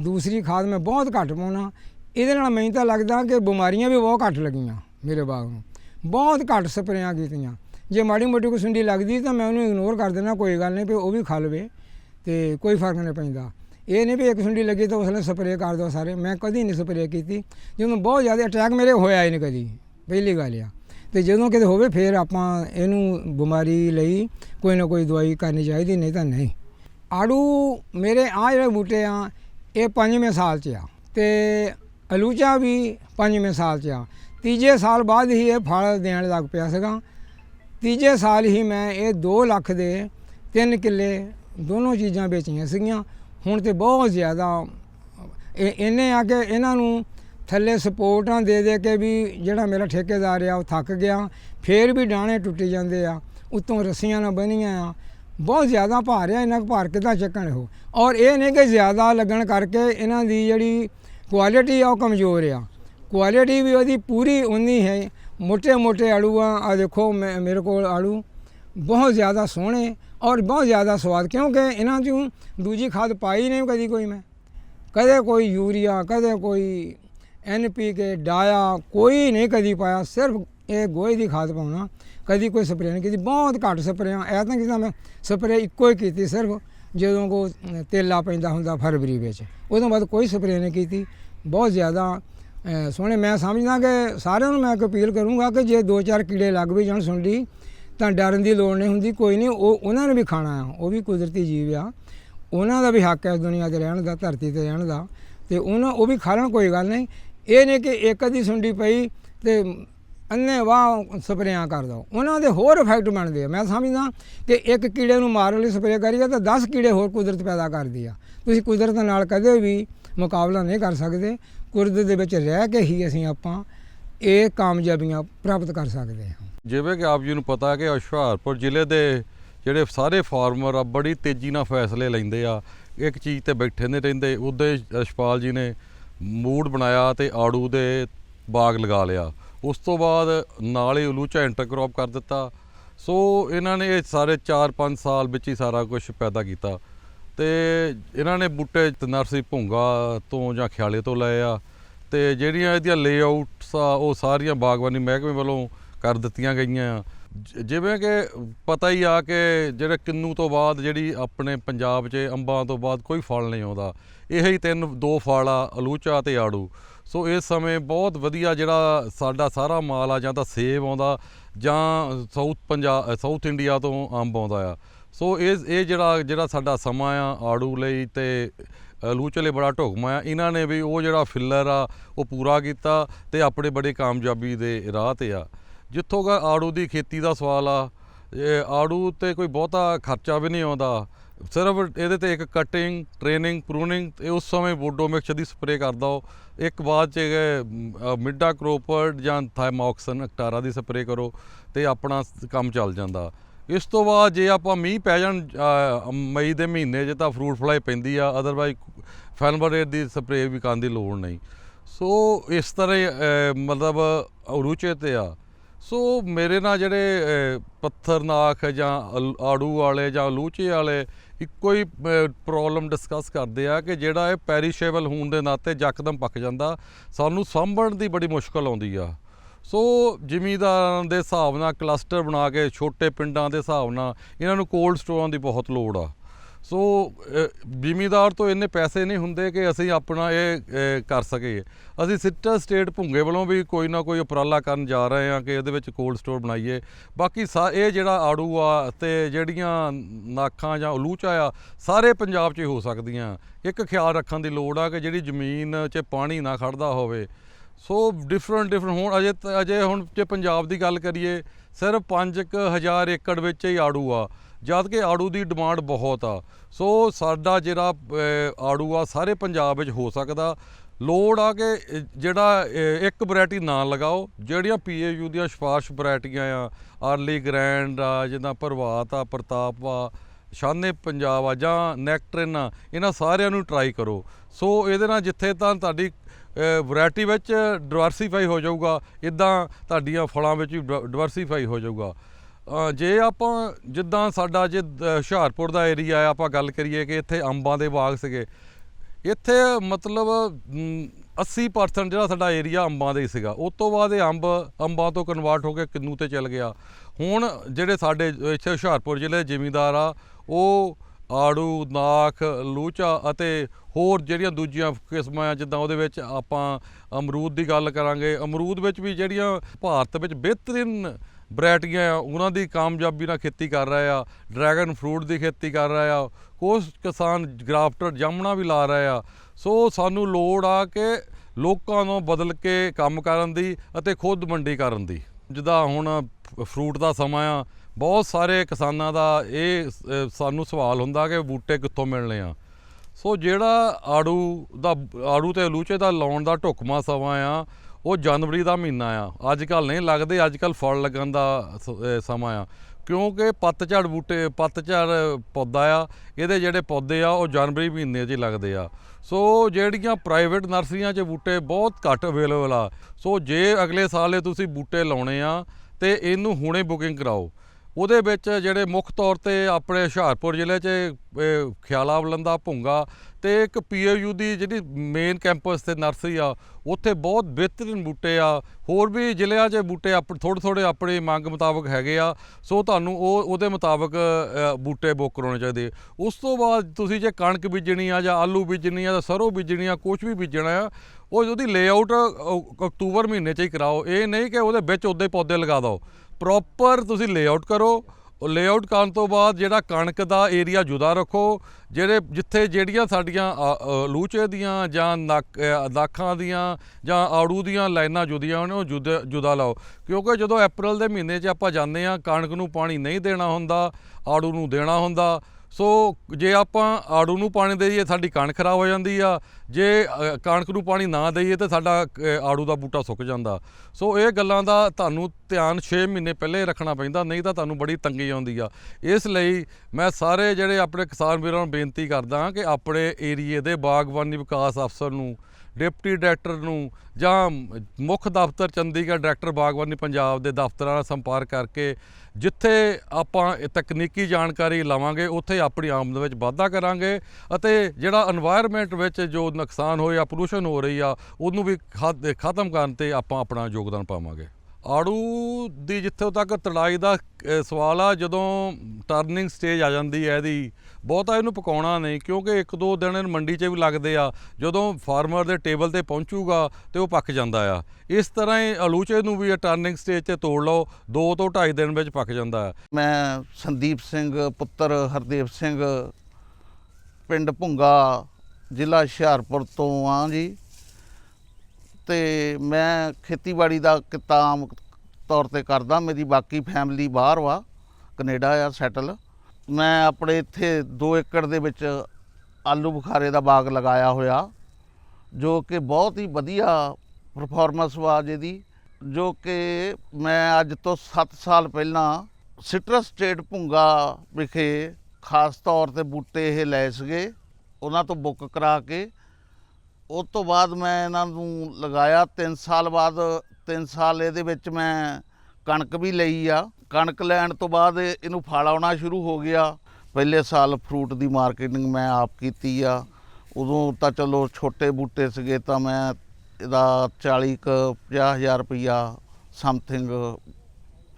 ਦੂਸਰੀ ਖਾਦ ਮੈਂ ਬਹੁਤ ਘੱਟ ਪਾਉਣਾ। ਇਹਦੇ ਨਾਲ ਮੈਨੂੰ ਤਾਂ ਲੱਗਦਾ ਕਿ ਬਿਮਾਰੀਆਂ ਵੀ ਬਹੁਤ ਘੱਟ ਲੱਗੀਆਂ ਮੇਰੇ ਬਾਗ ਨੂੰ। ਬਹੁਤ ਘੱਟ ਸਪਰੇਆਂ ਕੀਤੀਆਂ। ਜੇ ਮਾੜੀ ਮੋਟੀ ਕੋਈ ਸੁੰਡੀ ਲੱਗਦੀ ਤਾਂ ਮੈਂ ਉਹਨੂੰ ਇਗਨੋਰ ਕਰ ਦੇਣਾ ਕੋਈ ਗੱਲ ਨਹੀਂ, ਵੀ ਉਹ ਵੀ ਖਾ ਲਵੇ। ਤੇ ਕੋਈ ਫ਼ਰਕ ਨਹੀਂ ਪੈਂਦਾ। ਇਹ ਨਹੀਂ ਵੀ ਇੱਕ ਸੁੰਡੀ ਲੱਗੀ ਤਾਂ ਉਸਨੇ ਸਪਰੇਅ ਕਰ ਦੋ ਸਾਰੇ। ਮੈਂ ਕਦੀ ਨਹੀਂ ਸਪਰੇਅ ਕੀਤੀ। ਜਦੋਂ ਬਹੁਤ ਜ਼ਿਆਦਾ ਅਟੈਕ ਮੇਰੇ ਹੋਇਆ ਹੀ ਨਹੀਂ ਕਦੀ। ਪਹਿਲੀ ਗੱਲ ਆ। ਤੇ ਜਦੋਂ ਕਿਤੇ ਹੋਵੇ ਫਿਰ ਆਪਾਂ ਇਹਨੂੰ ਬਿਮਾਰੀ ਲਈ ਕੋਈ ਨਾ ਕੋਈ ਦਵਾਈ ਕਰਨੀ ਚਾਹੀਦੀ, ਨਹੀਂ ਤਾਂ ਨਹੀਂ। ਆੜੂ ਮੇਰੇ ਆ ਜਿਹੜੇ ਬੂਟੇ ਆ, ਇਹ ਪੰਜਵੇਂ ਸਾਲ 'ਚ ਆ। ਤੇ ਅਲੂਚਾ ਵੀ ਪੰਜਵੇਂ ਸਾਲ 'ਚ ਆ। ਤੀਜੇ ਸਾਲ ਬਾਅਦ ਹੀ ਇਹ ਫਲ ਦੇਣ ਲੱਗ ਪਿਆ ਸੀਗਾ। ਤੀਜੇ ਸਾਲ ਹੀ ਮੈਂ ਇਹ 2 ਲੱਖ ਦੇ 3 ਕਿੱਲੇ ਦੋਨੋਂ ਚੀਜ਼ਾਂ ਵੇਚੀਆਂ ਸੀਗੀਆਂ। ਹੁਣ ਤੇ ਬਹੁਤ ਜ਼ਿਆਦਾ। ਇਹਨੇ ਆ ਕੇ ਇਹਨਾਂ ਨੂੰ ਥੱਲੇ ਸਪੋਰਟਾਂ ਦੇ ਦੇ ਕੇ ਵੀ ਜਿਹੜਾ ਮੇਰਾ ਠੇਕੇਦਾਰ ਆ, ਉਹ ਥੱਕ ਗਿਆ। ਫੇਰ ਵੀ ਡਾਣੇ ਟੁੱਟੀ ਜਾਂਦੇ ਆ। ਉਤੋਂ ਰੱਸੀਆਂ ਨਾ ਬੰਨੀਆਂ ਆ। ਬਹੁਤ ਜ਼ਿਆਦਾ ਭਾਰ ਆ ਇਹਨਾਂ ਕੋ ਭਾਰ ਕਿਦਾਂ ਚੱਕਣ ਹੋ ਔਰ ਇਹ ਨਹੀਂ ਕਿ ਜ਼ਿਆਦਾ ਲੱਗਣ ਕਰਕੇ ਇਹਨਾਂ ਦੀ ਜਿਹੜੀ ਕੁਆਲਿਟੀ ਆ, ਉਹ ਕਮਜ਼ੋਰ ਆ। ਕੁਆਲਿਟੀ ਵੀ ਉਹਦੀ ਪੂਰੀ ਉਨੀ ਹੈ। ਮੋٹے ਮੋٹے ਆਲੂ ਆ ਦੇਖੋ ਮੇਰੇ ਕੋਲ ਆਲੂ ਬਹੁਤ ਜ਼ਿਆਦਾ ਸੋਹਣੇ। ਔਰ ਬਹੁਤ ਜ਼ਿਆਦਾ ਸਵਾਦ, ਕਿਉਂਕਿ ਇਹਨਾਂ 'ਚੋਂ ਦੂਜੀ ਖਾਦ ਪਾਈ ਨਹੀਂ ਕਦੀ ਕੋਈ ਮੈਂ। ਕਦੇ ਕੋਈ ਯੂਰੀਆ, ਕਦੇ ਕੋਈ ਐੱਨ ਪੀ ਕੇ ਡਾਇਆ, ਕੋਈ ਨਹੀਂ ਕਦੀ ਪਾਇਆ, ਸਿਰਫ ਇਹ ਗੋਹੇ ਦੀ ਖਾਦ ਪਾਉਣਾ। ਕਦੀ ਕੋਈ ਸਪਰੇਅ ਨਹੀਂ ਕੀਤੀ, ਬਹੁਤ ਘੱਟ ਸਪਰੇਆਂ। ਐ ਤਾਂ ਕਿਦਾਂ ਮੈਂ ਸਪਰੇਅ ਇੱਕੋ ਹੀ ਕੀਤੀ, ਸਿਰਫ ਜਦੋਂ ਕੋ ਤੇਲਾ ਪੈਂਦਾ ਹੁੰਦਾ ਫਰਵਰੀ ਵਿੱਚ। ਉਦੋਂ ਬਾਅਦ ਕੋਈ ਸਪਰੇਅ ਨਹੀਂ ਕੀਤੀ। ਬਹੁਤ ਜ਼ਿਆਦਾ ਸੋਹਣੇ, ਮੈਂ ਸਮਝਦਾ ਕਿ ਸਾਰਿਆਂ ਨੂੰ ਮੈਂ ਇੱਕ ਅਪੀਲ ਕਰੂੰਗਾ ਕਿ ਜੇ ਦੋ ਚਾਰ ਕੀੜੇ ਲੱਗ ਵੀ ਜਾਣ ਸੁੰਡੀ ਤਾਂ ਡਰਨ ਦੀ ਲੋੜ ਨਹੀਂ ਹੁੰਦੀ, ਕੋਈ ਨਹੀਂ, ਉਹ ਉਹਨਾਂ ਨੇ ਵੀ ਖਾਣਾ ਆ, ਉਹ ਵੀ ਕੁਦਰਤੀ ਜੀਵ ਆ। ਉਹਨਾਂ ਦਾ ਵੀ ਹੱਕ ਹੈ ਇਸ ਦੁਨੀਆ ਤੇ ਰਹਿਣ ਦਾ, ਧਰਤੀ ਤੇ ਰਹਿਣ ਦਾ। ਤੇ ਉਹਨਾਂ, ਉਹ ਵੀ ਖਾ ਲੈਣ, ਕੋਈ ਗੱਲ ਨਹੀਂ। ਇਹ ਨਹੀਂ ਕਿ ਇੱਕ ਅੱਧੀ ਸੁੰਡੀ ਪਈ ਤੇ ਅੰਨੇ ਵਾਹ ਸਪਰੇਆਂ ਕਰ ਦੋ। ਉਹਨਾਂ ਦੇ ਹੋਰ ਇਫੈਕਟ ਬਣਦੇ ਆ। ਮੈਂ ਸਮਝਦਾ ਕਿ ਇੱਕ ਕੀੜੇ ਨੂੰ ਮਾਰਨ ਲਈ ਸਪਰੇਅ ਕਰੀਏ ਤਾਂ 10 ਕੀੜੇ ਹੋਰ ਕੁਦਰਤ ਪੈਦਾ ਕਰਦੀ ਆ। ਤੁਸੀਂ ਕੁਦਰਤ ਨਾਲ ਕਦੇ ਵੀ ਮੁਕਾਬਲਾ ਨਹੀਂ ਕਰ ਸਕਦੇ। ਕੁਦਰਤ ਦੇ ਵਿੱਚ ਰਹਿ ਕੇ ਹੀ ਅਸੀਂ ਆਪਾਂ ਇਹ ਕਾਮਯਾਬੀਆਂ ਪ੍ਰਾਪਤ ਕਰ ਸਕਦੇ ਹਾਂ। ਜਿਵੇਂ ਕਿ ਆਪ ਜੀ ਨੂੰ ਪਤਾ ਹੈ ਕਿ ਹੁਸ਼ਿਆਰਪੁਰ ਜ਼ਿਲ੍ਹੇ ਦੇ ਜਿਹੜੇ ਸਾਰੇ ਫਾਰਮਰ ਆ, ਬੜੀ ਤੇਜ਼ੀ ਨਾਲ ਫੈਸਲੇ ਲੈਂਦੇ ਆ। ਇੱਕ ਚੀਜ਼ ਤੇ ਬੈਠੇ ਨਹੀਂ ਰਹਿੰਦੇ, ਉਹਦੇ ਅਸ਼ਪਾਲ ਜੀ ਨੇ ਮੂਡ ਬਣਾਇਆ ਤੇ ਆੜੂ ਦੇ ਬਾਗ ਲਗਾ ਲਿਆ। ਉਸ ਤੋਂ ਬਾਅਦ ਨਾਲ ਹੀ ਉਲੂਚਾ ਇੰਟਰਕ੍ਰੌਪ ਕਰ ਦਿੱਤਾ। ਸੋ ਇਹਨਾਂ ਨੇ ਇਹ ਸਾਰੇ 4-5 ਸਾਲ ਵਿੱਚ ਹੀ ਸਾਰਾ ਕੁਝ ਪੈਦਾ ਕੀਤਾ। ਤੇ ਇਹਨਾਂ ਨੇ ਬੂਟੇ ਤੇ ਨਰਸਰੀ ਭੁੰਗਾ ਤੋਂ ਜਾਂ ਖਿਆਲੇ ਤੋਂ ਲਏ ਆ। ਤੇ ਜਿਹੜੀਆਂ ਇਹਦੀਆਂ ਲੇਆਊਟਸ ਆ, ਉਹ ਸਾਰੀਆਂ ਬਾਗਬਾਨੀ ਮਹਿਕਮੇ ਵੱਲੋਂ ਕਰ ਦਿੱਤੀਆਂ ਗਈਆਂ ਆ। ਜਿਵੇਂ ਕਿ ਪਤਾ ਹੀ ਆ ਕਿ ਜਿਹੜੇ ਕਿੰਨੂ ਤੋਂ ਬਾਅਦ ਜਿਹੜੀ ਆਪਣੇ ਪੰਜਾਬ 'ਚ ਅੰਬਾਂ ਤੋਂ ਬਾਅਦ ਕੋਈ ਫਲ ਨਹੀਂ ਆਉਂਦਾ। ਇਹ ਹੀ ਤਿੰਨ, ਦੋ ਫਲ ਆ ਅਲੂਚਾ ਤੇ ਆੜੂ। ਸੋ ਇਸ ਸਮੇਂ ਬਹੁਤ ਵਧੀਆ ਜਿਹੜਾ ਸਾਡਾ ਸਾਰਾ ਮਾਲ ਆ ਜਾਂ ਤਾਂ ਸੇਬ ਆਉਂਦਾ ਜਾਂ ਸਾਊਥ ਪੰਜਾਬ ਸਾਊਥ ਇੰਡੀਆ ਤੋਂ ਅੰਬ ਆਉਂਦਾ ਆ। ਸੋ ਇਹ ਇਹ ਜਿਹੜਾ ਜਿਹੜਾ ਸਾਡਾ ਸਮਾਂ ਆ ਆੜੂ ਲਈ ਤੇ ਲੂਚ ਲਈ ਬੜਾ ਢੋਕਮਾ ਆ। ਇਹਨਾਂ ਨੇ ਵੀ ਉਹ ਜਿਹੜਾ ਫਿਲਰ ਆ, ਉਹ ਪੂਰਾ ਕੀਤਾ ਤੇ ਆਪਣੇ ਬੜੇ ਕਾਮਯਾਬੀ ਦੇ ਰਾਹ ਤੇ ਆ। ਜਿੱਥੋਂ ਗਾ ਆੜੂ ਦੀ ਖੇਤੀ ਦਾ ਸਵਾਲ ਆ ਆੜੂ ਤੇ ਕੋਈ ਬਹੁਤਾ ਖਰਚਾ ਵੀ ਨਹੀਂ ਆਉਂਦਾ। ਸਿਰਫ ਇਹਦੇ ਤੇ ਇੱਕ ਕਟਿੰਗ ਟ੍ਰੇਨਿੰਗ ਪ੍ਰੂਨਿੰਗ ਤੇ ਉਸ ਸਮੇਂ ਬੋਡੋਮਿਕਸ ਦੀ ਸਪਰੇਅ ਕਰਦਾ ਉਹ। ਇੱਕ ਬਾਅਦ ਚ ਮਿੱਡਾ ਕਰੋਪਰਡ ਜਾਂ ਥਾਈਮੋਕਸਨ ਅਕਟਾਰਾ ਦੀ ਸਪਰੇਅ ਕਰੋ ਤੇ ਆਪਣਾ ਕੰਮ ਚੱਲ ਜਾਂਦਾ। ਇਸ ਤੋਂ ਬਾਅਦ ਜੇ ਆਪਾਂ ਮੀਂਹ ਪੈ ਜਾਣ ਮਈ ਦੇ ਮਹੀਨੇ ਜੇ ਤਾਂ ਫਰੂਟ ਫਲਾਈ ਪੈਂਦੀ ਆ ਅਦਰਵਾਈਜ਼ ਫੈਨਬਰੇਟ ਦੀ ਸਪਰੇਅ ਵੀ ਕਰਨ ਦੀ ਲੋੜ ਨਹੀਂ। ਸੋ ਇਸ ਤਰ੍ਹਾਂ ਹੀ, ਮਤਲਬ ਰੁਚੇ ਤੇ ਆ। ਸੋ ਮੇਰੇ ਨਾਲ ਜਿਹੜੇ ਅ, ਪੱਥਰਨਾਖ ਜਾਂ ਅਲ- ਆੜੂ ਵਾਲੇ ਜਾਂ ਲੂਚੇ ਵਾਲੇ ਇੱਕੋ ਹੀ ਪ੍ਰੋਬਲਮ ਡਿਸਕਸ ਕਰਦੇ ਆ ਕਿ ਜਿਹੜਾ ਇਹ ਪੈਰੀਸ਼ੇਬਲ ਹੋਣ ਦੇ ਨਾਤੇ ਯਕਦਮ ਪੱਕ ਜਾਂਦਾ। ਸਾਨੂੰ ਸਾਂਭਣ ਦੀ ਬੜੀ ਮੁਸ਼ਕਲ ਆਉਂਦੀ ਆ। ਸੋ ਜ਼ਿਮੀਂਦਾਰਾਂ ਦੇ ਹਿਸਾਬ ਨਾਲ ਕਲਸਟਰ ਬਣਾ ਕੇ ਛੋਟੇ ਪਿੰਡਾਂ ਦੇ ਹਿਸਾਬ ਨਾਲ ਇਹਨਾਂ ਨੂੰ ਕੋਲਡ ਸਟੋਰਾਂ ਦੀ ਬਹੁਤ ਲੋੜ ਆ। ਸੋ ਅ, ਤੋਂ ਇੰਨੇ ਪੈਸੇ ਨਹੀਂ ਹੁੰਦੇ ਕਿ ਅਸੀਂ ਆਪਣਾ ਇਹ ਕਰ ਸਕੀਏ। ਅਸੀਂ ਸਿੱਟਰ ਸਟੇਟ ਭੁੰਗੇ ਵੱਲੋਂ ਵੀ ਕੋਈ ਨਾ ਕੋਈ ਉਪਰਾਲਾ ਕਰਨ ਜਾ ਰਹੇ ਹਾਂ ਕਿ ਇਹਦੇ ਵਿੱਚ ਕੋਲਡ ਸਟੋਰ ਬਣਾਈਏ। ਬਾਕੀ ਸਾ ਇਹ ਜਿਹੜਾ ਆੜੂ ਆ ਤੇ ਜਿਹੜੀਆਂ ਨਾਖਾਂ ਜਾਂ ਉਲੂਚਾ ਆ ਸਾਰੇ ਪੰਜਾਬ 'ਚ ਹੀ ਹੋ ਸਕਦੀਆਂ। ਇੱਕ ਖਿਆਲ ਰੱਖਣ ਦੀ ਲੋੜ ਆ ਕਿ ਜਿਹੜੀ ਜ਼ਮੀਨ 'ਚ ਪਾਣੀ ਨਾ ਖੜਦਾ ਹੋਵੇ ਸੋ ਡਿਫਰੈਂਟ ਡਿਫਰੈਂਟ ਹੁਣ ਅਜੇ ਤ- ਅਜੇ ਹੁਣ ਜੇ ਪੰਜਾਬ ਦੀ ਗੱਲ ਕਰੀਏ, ਸਿਰਫ 5000 ਏਕੜ ਵਿੱਚ ਹੀ ਆੜੂ ਆ। ਜਦ ਕਿ ਆੜੂ ਦੀ ਡਿਮਾਂਡ ਬਹੁਤ ਆ। ਸੋ ਸਾਡਾ ਜਿਹੜਾ ਆੜੂ ਆ, ਸਾਰੇ ਪੰਜਾਬ ਵਿੱਚ ਹੋ ਸਕਦਾ। ਲੋੜ ਆ ਕਿ ਜਿਹੜਾ ਇੱਕ ਵੈਰਾਈਟੀ ਨਾ ਲਗਾਓ, ਜਿਹੜੀਆਂ ਪੀਏਯੂ ਦੀਆਂ ਸਿਫਾਰਸ਼ ਵੈਰਾਈਟੀਆਂ ਆ। ਅਰਲੀ ਗ੍ਰੈਂਡ ਆ, ਜਿੱਦਾਂ ਪ੍ਰਭਾਤ ਆ, ਪ੍ਰਤਾਪ ਆ, ਸ਼ਾਨੇ ਪੰਜਾਬ ਆ ਜਾਂ ਨੈਕਟ੍ਰਿਨ ਆ, ਇਹਨਾਂ ਸਾਰਿਆਂ ਨੂੰ ਟਰਾਈ ਕਰੋ। ਸੋ ਇਹਦੇ ਨਾਲ ਜਿੱਥੇ ਤਾਂ ਤੁਹਾਡੀ ਵੈਰਾਈਟੀ ਵਿੱਚ ਡਿਵਰਸੀਫਾਈ ਹੋ ਜਾਊਗਾ ਇਦਾਂ ਤੁਹਾਡੀਆਂ ਫਲਾਂ ਵਿੱਚ ਵੀ ਡਿਵਰਸੀਫਾਈ ਹੋ ਜਾਊਗਾ। ਜੇ ਆਪਾਂ ਜਿੱਦਾਂ ਸਾਡਾ ਜੇ ਹੁਸ਼ਿਆਰਪੁਰ ਦਾ ਏਰੀਆ ਆ ਆਪਾਂ ਗੱਲ ਕਰੀਏ ਕਿ ਇੱਥੇ ਅੰਬਾਂ ਦੇ ਬਾਗ ਸੀਗੇ। ਇੱਥੇ ਮਤਲਬ ਮ, 80% ਜਿਹੜਾ ਸਾਡਾ ਏਰੀਆ ਅੰਬਾਂ ਦਾ ਹੀ ਸੀਗਾ। ਉਸ ਤੋਂ ਬਾਅਦ ਇਹ ਅੰਬ ਅੰਬਾਂ ਤੋਂ ਕਨਵਰਟ ਹੋ ਕੇ ਕਿੰਨੂ ਤੇ ਚਲ ਗਿਆ। ਹੁਣ ਜਿਹੜੇ ਸਾਡੇ ਇੱਥੇ ਹੁਸ਼ਿਆਰਪੁਰ ਜ਼ਿਲ੍ਹੇ ਦੇ ਜ਼ਿਮੀਂਦਾਰ ਆ ਉਹ ਆੜੂ, ਨਾਖ, ਲੂਚਾ ਅਤੇ ਹੋਰ ਜਿਹੜੀਆਂ ਦੂਜੀਆਂ ਕਿਸਮਾਂ ਆ, ਜਿੱਦਾਂ ਉਹਦੇ ਵਿੱਚ ਆਪਾਂ ਅਮਰੂਦ ਦੀ ਗੱਲ ਕਰਾਂਗੇ। ਅਮਰੂਦ ਵਿੱਚ ਵੀ ਜਿਹੜੀਆਂ ਭਾਰਤ ਵਿੱਚ ਬਿਹਤਰੀਨ ਵੈਰਾਈਟੀਆਂ ਆ, ਉਹਨਾਂ ਦੀ ਕਾਮਯਾਬੀ ਨਾਲ ਖੇਤੀ ਕਰ ਰਹੇ ਆ, ਡਰੈਗਨ ਫਰੂਟ ਦੀ ਖੇਤੀ ਕਰ ਰਹੇ ਆ ਕੁਝ ਕਿਸਾਨ ਗ੍ਰਾਫਟਰ ਜਾਮਣਾ ਵੀ ਲਾ ਰਹੇ ਆ। ਸੋ ਸਾਨੂੰ ਲੋੜ ਆ ਕਿ ਲੋਕਾਂ ਨੂੰ ਬਦਲ ਕੇ ਕੰਮ ਕਰਨ ਦੀ ਅਤੇ ਖੁਦ ਮੰਡੀ ਕਰਨ ਦੀ। ਜਿੱਦਾਂ ਹੁਣ ਫਰੂਟ ਦਾ ਸਮਾਂ ਆ ਬਹੁਤ ਸਾਰੇ ਕਿਸਾਨਾਂ ਦਾ ਇਹ ਸਾਨੂੰ ਸਵਾਲ ਹੁੰਦਾ ਕਿ ਬੂਟੇ ਕਿੱਥੋਂ ਮਿਲਣੇ ਆ। ਸੋ ਜਿਹੜਾ ਆੜੂ ਦਾ, ਆੜੂ ਤੇ ਲੂਚੇ ਦਾ ਲਾਉਣ ਦਾ ਢੁਕਮਾ ਸਮਾਂ ਆ, ਉਹ ਜਨਵਰੀ ਦਾ ਮਹੀਨਾ ਆ। ਅੱਜ ਕੱਲ ਨਹੀਂ ਲੱਗਦੇ ਅੱਜ ਕੱਲ ਫਲ ਲੱਗਣ ਦਾ ਸ- ਸਮਾਂ ਆ। ਕਿਉਂਕਿ ਪੱਤਝੜ ਬੂਟੇ, ਪੱਤਝੜ ਪੌਦਾ ਆ, ਇਹਦੇ ਜਿਹੜੇ ਪੌਦੇ ਆ, ਉਹ ਜਨਵਰੀ ਮਹੀਨੇ 'ਚ ਹੀ ਲੱਗਦੇ ਆ। ਸੋ ਜਿਹੜੀਆਂ ਪ੍ਰਾਈਵੇਟ ਨਰਸਰੀਆਂ 'ਚ ਬੂਟੇ ਬਹੁਤ ਘੱਟ ਅਵੇਲੇਬਲ ਆ। ਸੋ ਜੇ ਅਗਲੇ ਸਾਲ ਤੁਸੀਂ ਬੂਟੇ ਲਾਉਣੇ ਆ, ਤੇ ਇਹਨੂੰ ਹੁਣੇ ਬੁਕਿੰਗ ਕਰਾਓ। ਉਹਦੇ ਵਿੱਚ ਜਿਹੜੇ ਮੁੱਖ ਤੌਰ ਤੇ ਆਪਣੇ ਹੁਸ਼ਿਆਰਪੁਰ ਜ਼ਿਲ੍ਹੇ 'ਚ ਖਿਆਲਾ ਬਲੰਦਾ ਭੁੰਗਾ ਤੇ ਇੱਕ ਪੀਏਯੂ ਦੀ ਜਿਹੜੀ ਮੇਨ ਕੈਂਪਸ ਤੇ ਨਰਸਰੀ ਆ, ਉੱਥੇ ਬਹੁਤ ਬਿਹਤਰੀਨ ਬੂਟੇ ਆ। ਹੋਰ ਵੀ ਜ਼ਿਲ੍ਹਿਆਂ 'ਚ ਬੂਟੇ ਆਪ ਥੋੜ੍ਹੇ ਥੋੜ੍ਹੇ ਆਪਣੀ ਮੰਗ ਮੁਤਾਬਕ ਹੈਗੇ ਆ। ਸੋ ਤੁਹਾਨੂੰ ਉਹ, ਉਹਦੇ ਮੁਤਾਬਕ ਬੂਟੇ ਬੁੱਕ ਕਰਾਉਣੇ ਚਾਹੀਦੇ ਉਸ ਤੋਂ ਬਾਅਦ ਤੁਸੀਂ ਜੇ ਕਣਕ ਬੀਜਣੀ ਆ ਜਾਂ ਆਲੂ ਬੀਜਣੀ ਆ ਜਾਂ ਸਰੋਂ ਬੀਜਣੀ ਆ ਕੁਝ ਵੀ ਬੀਜਣਾ ਆ, ਉਹ ਉਹਦੀ ਲੇਆਊਟ ਅਕਤੂਬਰ ਮਹੀਨੇ 'ਚ ਹੀ ਕਰਾਓ। ਇਹ ਨਹੀਂ ਕਿ ਉਹਦੇ ਵਿੱਚ ਉਹਦੇ ਪੌਦੇ ਲਗਾ ਦਿਓ। ਪ੍ਰੋਪਰ ਤੁਸੀਂ ਲੇਆਊਟ ਕਰੋ। ਉਹ ਲੇਆਊਟ ਕਰਨ ਤੋਂ ਬਾਅਦ ਜਿਹੜਾ ਕਣਕ ਦਾ ਏਰੀਆ ਜੁਦਾ ਰੱਖੋ ਜਿਹੜੇ ਜਿੱਥੇ ਜਿਹੜੀਆਂ ਸਾਡੀਆਂ ਅ, ਲੂਚੇ ਦੀਆਂ ਜਾਂ ਨੱਕ ਦਾਖਾਂ ਦੀਆਂ ਜਾਂ ਆੜੂ ਦੀਆਂ ਲਾਈਨਾਂ ਜੁਦੀਆਂ ਨੇ ਉਹ ਜੁਦਾ ਜੁਦਾ ਲਾਓ। ਕਿਉਂਕਿ ਜਦੋਂ ਅਪ੍ਰੈਲ ਦੇ ਮਹੀਨੇ 'ਚ ਆਪਾਂ ਜਾਂਦੇ ਆ ਕਣਕ ਨੂੰ ਪਾਣੀ ਨਹੀਂ ਦੇਣਾ ਹੁੰਦਾ ਆੜੂ ਨੂੰ ਦੇਣਾ ਹੁੰਦਾ ਸੋ ਜੇ ਆਪਾਂ ਆੜੂ ਨੂੰ ਪਾਣੀ ਦੇਈਏ, ਸਾਡੀ ਕਣਕ ਖਰਾਬ ਹੋ ਜਾਂਦੀ ਆ। ਜੇ ਕਣਕ ਨੂੰ ਪਾਣੀ ਨਾ ਦੇਈਏ ਤੇ ਸਾਡਾ ਆੜੂ ਦਾ ਬੂਟਾ ਸੁੱਕ ਜਾਂਦਾ। ਸੋ ਇਹ ਗੱਲਾਂ ਦਾ ਤੁਹਾਨੂੰ ਧਿਆਨ 6 ਮਹੀਨੇ ਪਹਿਲੇ ਰੱਖਣਾ ਪੈਂਦਾ, ਨਹੀਂ ਤਾਂ ਤੁਹਾਨੂੰ ਬੜੀ ਤੰਗੀ ਆਉਂਦੀ ਆ। ਇਸ ਲਈ ਮੈਂ ਸਾਰੇ ਜਿਹੜੇ ਆਪਣੇ ਕਿਸਾਨ ਵੀਰਾਂ ਨੂੰ ਬੇਨਤੀ ਕਰਦਾ ਕਿ ਆਪਣੇ ਏਰੀਏ ਦੇ ਬਾਗਬਾਨੀ ਵਿਕਾਸ ਅਫਸਰ ਨੂੰ ਡਿਪਟੀ ਡਾਇਰੈਕਟਰ ਨੂੰ ਜਾਂ ਮੁੱਖ ਦਫ਼ਤਰ ਚੰਡੀਗੜ੍ਹ ਡਾਇਰੈਕਟਰ ਬਾਗਬਾਨੀ ਪੰਜਾਬ ਦੇ ਦਫ਼ਤਰਾਂ ਨਾਲ ਸੰਪਰਕ ਕਰਕੇ ਜਿੱਥੇ ਆਪਾਂ ਤਕਨੀਕੀ ਜਾਣਕਾਰੀ ਲਵਾਂਗੇ, ਉੱਥੇ ਆਪਣੀ ਆਮਦਨ ਵਿੱਚ ਵਾਧਾ ਕਰਾਂਗੇ ਅਤੇ ਜਿਹੜਾ এনवायरमेंट ਵਿੱਚ ਜੋ ਨੁਕਸਾਨ ਹੋਇਆ ਪ੍ਰਦੂਸ਼ਣ ਹੋ ਰਹੀ ਆ, ਉਹਨੂੰ ਵੀ ਖਤਮ ਕਰਨ ਤੇ ਆਪਾਂ ਆਪਣਾ ਯੋਗਦਾਨ ਪਾਵਾਂਗੇ। ਆੜੂ ਦੀ ਜਿੱਥੇ ਤੱਕ ਤੜਾਈ ਦਾ ਸਵਾਲ ਆ, ਜਦੋਂ ਟਰਨਿੰਗ ਸਟੇਜ ਆ ਜਾਂਦੀ ਹੈ ਇਹਦੀ ਬਹੁਤਾ ਇਹਨੂੰ ਪਕਾਉਣਾ ਨਹੀਂ, ਕਿਉਂਕਿ ਇੱਕ ਦੋ ਦਿਨ ਇਹਨੂੰ ਮੰਡੀ 'ਚ ਵੀ ਲੱਗਦੇ ਆ, ਜਦੋਂ ਫਾਰਮਰ ਦੇ ਟੇਬਲ ਤੇ ਪਹੁੰਚੂਗਾ ਤੇ ਉਹ ਪੱਕ ਜਾਂਦਾ ਆ। ਇਸ ਤਰ੍ਹਾਂ ਹੀ ਅਲੂਚੇ ਨੂੰ ਵੀ ਟਰਨਿੰਗ ਸਟੇਜ ਤੇ ਤੋੜ ਲਓ, ਦੋ ਤੋਂ ਢਾਈ ਦਿਨ ਵਿੱਚ ਪੱਕ ਜਾਂਦਾ ਮੈਂ ਸੰਦੀਪ ਸਿੰਘ, ਪੁੱਤਰ ਹਰਦੇਵ ਸਿੰਘ, ਪਿੰਡ ਭੁੰਗਾ, ਜ਼ਿਲ੍ਹਾ ਹੁਸ਼ਿਆਰਪੁਰ ਤੋਂ ਆ ਜੀ। ਤੇ ਮੈਂ ਖੇਤੀਬਾੜੀ ਦਾ ਕਿੱਤਾ ਆਮ ਤੌਰ ਤੇ ਕਰਦਾ, ਮੇਰੀ ਬਾਕੀ ਫੈਮਿਲੀ ਬਾਹਰ ਵਾ, ਕੈਨੇਡਾ ਆ ਸੈਟਲ ਮੈਂ ਆਪਣੇ ਇੱਥੇ 2 ਏਕੜ ਦੇ ਵਿੱਚ ਆਲੂ ਬੁਖਾਰੇ ਦਾ ਬਾਗ ਲਗਾਇਆ ਹੋਇਆ, ਜੋ ਕਿ ਬਹੁਤ ਹੀ ਵਧੀਆ ਪਰਫਾਰਮੈਂਸ ਵਾ ਇਹਦੀ ਜੋ ਕਿ ਮੈਂ ਅੱਜ ਤੋਂ 7 ਸਾਲ ਪਹਿਲਾਂ ਸਿਟਰਸ ਸਟੇਟ ਭੁੰਗਾ ਵਿਖੇ ਖਾਸ ਤੌਰ ਤੇ ਬੂਟੇ ਇਹ ਲਏ ਸੀਗੇ, ਉਹਨਾਂ ਤੋਂ ਬੁੱਕ ਕਰਾ ਕੇ। ਉਸ ਤੋਂ ਬਾਅਦ ਮੈਂ ਇਹਨਾਂ ਨੂੰ ਲਗਾਇਆ 3 ਸਾਲ ਬਾਅਦ 3 ਸਾਲ ਇਹਦੇ ਵਿੱਚ ਮੈਂ ਕਣਕ ਵੀ ਲਈ ਆ। ਕਣਕ ਲੈਣ ਤੋਂ ਬਾਅਦ ਇਹਨੂੰ ਫਲ ਆਉਣਾ ਸ਼ੁਰੂ ਹੋ ਗਿਆ। ਪਹਿਲੇ ਸਾਲ ਫਰੂਟ ਦੀ ਮਾਰਕੀਟਿੰਗ ਮੈਂ ਆਪ ਕੀਤੀ ਆ। ਉਦੋਂ ਤਾਂ ਚਲੋ ਛੋਟੇ ਬੂਟੇ ਸੀਗੇ ਤਾਂ ਮੈਂ ਇਹਦਾ 40 ਕੁ 50000 ਰੁਪਈਆ ਸਮਥਿੰਗ